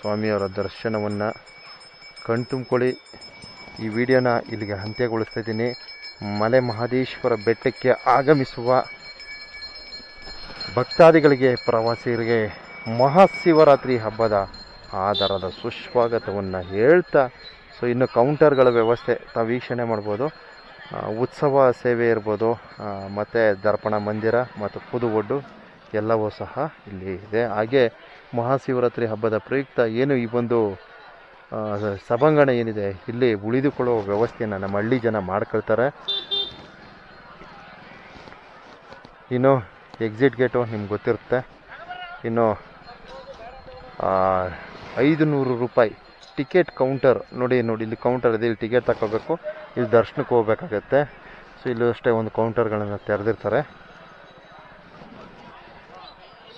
ಸ್ವಾಮಿಯವರ ದರ್ಶನವನ್ನು ಕಣ್ ತುಂಬ್ಕೊಳ್ಳಿ. ಈ ವಿಡಿಯೋನ ಇಲ್ಲಿಗೆ ಅಂತ್ಯಗೊಳಿಸ್ತಾ ಇದ್ದೀನಿ. ಮಲೆ ಮಹದೇಶ್ವರ ಬೆಟ್ಟಕ್ಕೆ ಆಗಮಿಸುವ ಭಕ್ತಾದಿಗಳಿಗೆ, ಪ್ರವಾಸಿಗರಿಗೆ ಮಹಾಶಿವರಾತ್ರಿ ಹಬ್ಬದ ಆಧಾರದ ಸುಸ್ವಾಗತವನ್ನು ಹೇಳ್ತಾ ಸೊ ಇನ್ನು ಕೌಂಟರ್ಗಳ ವ್ಯವಸ್ಥೆ ತಾವು ವೀಕ್ಷಣೆ ಮಾಡ್ಬೋದು. ಉತ್ಸವ ಸೇವೆ ಇರ್ಬೋದು. ಮತ್ತು ದರ್ಪಣ ಮಂದಿರ ಮತ್ತು ಕುದುಗೊಡ್ಡು ಎಲ್ಲವೂ ಸಹ ಇಲ್ಲಿ ಇದೆ. ಹಾಗೆ ಮಹಾಶಿವರಾತ್ರಿ ಹಬ್ಬದ ಪ್ರಯುಕ್ತ ಏನು ಈ ಒಂದು ಸಭಾಂಗಣ ಏನಿದೆ, ಇಲ್ಲಿ ಉಳಿದುಕೊಳ್ಳುವ ವ್ಯವಸ್ಥೆಯನ್ನು ನಮ್ಮ ಹಳ್ಳಿ ಜನ ಮಾಡ್ಕೊಳ್ತಾರೆ. ಇನ್ನು ಎಕ್ಸಿಟ್ ಗೇಟು ನಿಮ್ಗೆ ಗೊತ್ತಿರುತ್ತೆ. ಇನ್ನು ಐದು ನೂರು ರೂಪಾಯಿ ಟಿಕೆಟ್ ಕೌಂಟರ್, ನೋಡಿ ನೋಡಿ, ಇಲ್ಲಿ ಕೌಂಟರ್ ಇದೆ, ಇಲ್ಲಿ ಟಿಕೆಟ್ ತಗೋಬೇಕು ಇಲ್ಲಿ ದರ್ಶನಕ್ಕೆ ಹೋಗ್ಬೇಕಾಗತ್ತೆ. ಸೊ, ಇಲ್ಲೂ ಅಷ್ಟೇ ಒಂದು ಕೌಂಟರ್ಗಳನ್ನು ತೆರೆದಿರ್ತಾರೆ.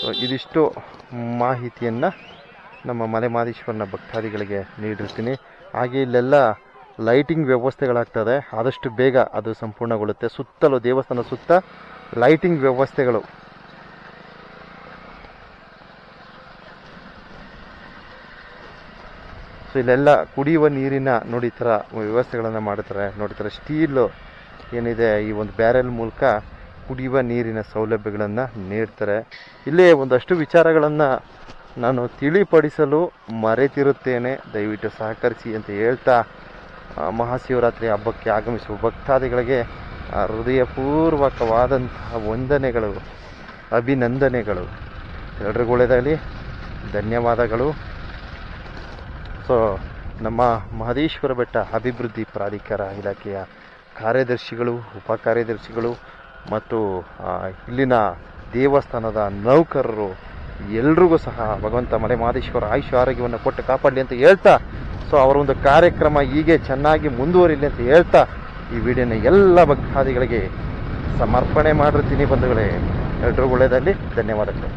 ಸೊ, ಇದಿಷ್ಟು ಮಾಹಿತಿಯನ್ನು ನಮ್ಮ ಮಲೆ ಮಾದೇಶ್ವರನ ಭಕ್ತಾದಿಗಳಿಗೆ ನೀಡಿರ್ತೀನಿ. ಹಾಗೆ ಇಲ್ಲೆಲ್ಲ ಲೈಟಿಂಗ್ ವ್ಯವಸ್ಥೆಗಳಾಗ್ತದೆ. ಆದಷ್ಟು ಬೇಗ ಅದು ಸಂಪೂರ್ಣಗೊಳ್ಳುತ್ತೆ. ಸುತ್ತಲೂ ದೇವಸ್ಥಾನ ಸುತ್ತ ಲೈಟಿಂಗ್ ವ್ಯವಸ್ಥೆಗಳು ಸೊ ಇಲ್ಲೆಲ್ಲ ಕುಡಿಯುವ ನೀರಿನ ನೋಡಿ ಈ ಥರ ವ್ಯವಸ್ಥೆಗಳನ್ನು ಮಾಡ್ತಾರೆ. ನೋಡಿ ಥರ ಸ್ಟೀಲು ಏನಿದೆ, ಈ ಒಂದು ಬ್ಯಾರೆಲ್ ಮೂಲಕ ಕುಡಿಯುವ ನೀರಿನ ಸೌಲಭ್ಯಗಳನ್ನು ನೀಡ್ತಾರೆ. ಇಲ್ಲೇ ಒಂದಷ್ಟು ವಿಚಾರಗಳನ್ನು ನಾನು ತಿಳಿಪಡಿಸಲು ಮರೆತಿರುತ್ತೇನೆ. ದಯವಿಟ್ಟು ಸಹಕರಿಸಿ ಅಂತ ಹೇಳ್ತಾ ಮಹಾಶಿವರಾತ್ರಿ ಹಬ್ಬಕ್ಕೆ ಆಗಮಿಸುವ ಭಕ್ತಾದಿಗಳಿಗೆ ಹೃದಯಪೂರ್ವಕವಾದಂತಹ ವಂದನೆಗಳು, ಅಭಿನಂದನೆಗಳು. ಎಲ್ರಿಗೂ ಒಳ್ಳೆಯದಾಗಲಿ. ಧನ್ಯವಾದಗಳು. ಸೊ ನಮ್ಮ ಮಹದೇಶ್ವರ ಬೆಟ್ಟ ಅಭಿವೃದ್ಧಿ ಪ್ರಾಧಿಕಾರ ಇಲಾಖೆಯ ಕಾರ್ಯದರ್ಶಿಗಳು, ಉಪ ಕಾರ್ಯದರ್ಶಿಗಳು ಮತ್ತು ಇಲ್ಲಿನ ದೇವಸ್ಥಾನದ ನೌಕರರು ಎಲ್ರಿಗೂ ಸಹ ಭಗವಂತ ಮಲೆ ಮಹದೇಶ್ವರ ಆಯುಷ್ ಆರೋಗ್ಯವನ್ನು ಕೊಟ್ಟು ಕಾಪಾಡಲಿ ಅಂತ ಹೇಳ್ತಾ ಸೊ ಅವರ ಒಂದು ಕಾರ್ಯಕ್ರಮ ಹೀಗೆ ಚೆನ್ನಾಗಿ ಮುಂದುವರಿಲಿ ಅಂತ ಹೇಳ್ತಾ ಈ ವಿಡಿಯೋನ ಎಲ್ಲ ಭಕ್ತಾದಿಗಳಿಗೆ ಸಮರ್ಪಣೆ ಮಾಡಿರ್ತೀನಿ ಬಂಧುಗಳೇ. ಎಲ್ರಿಗೂ ಒಳ್ಳೆಯದಲ್ಲಿ ಧನ್ಯವಾದಗಳು.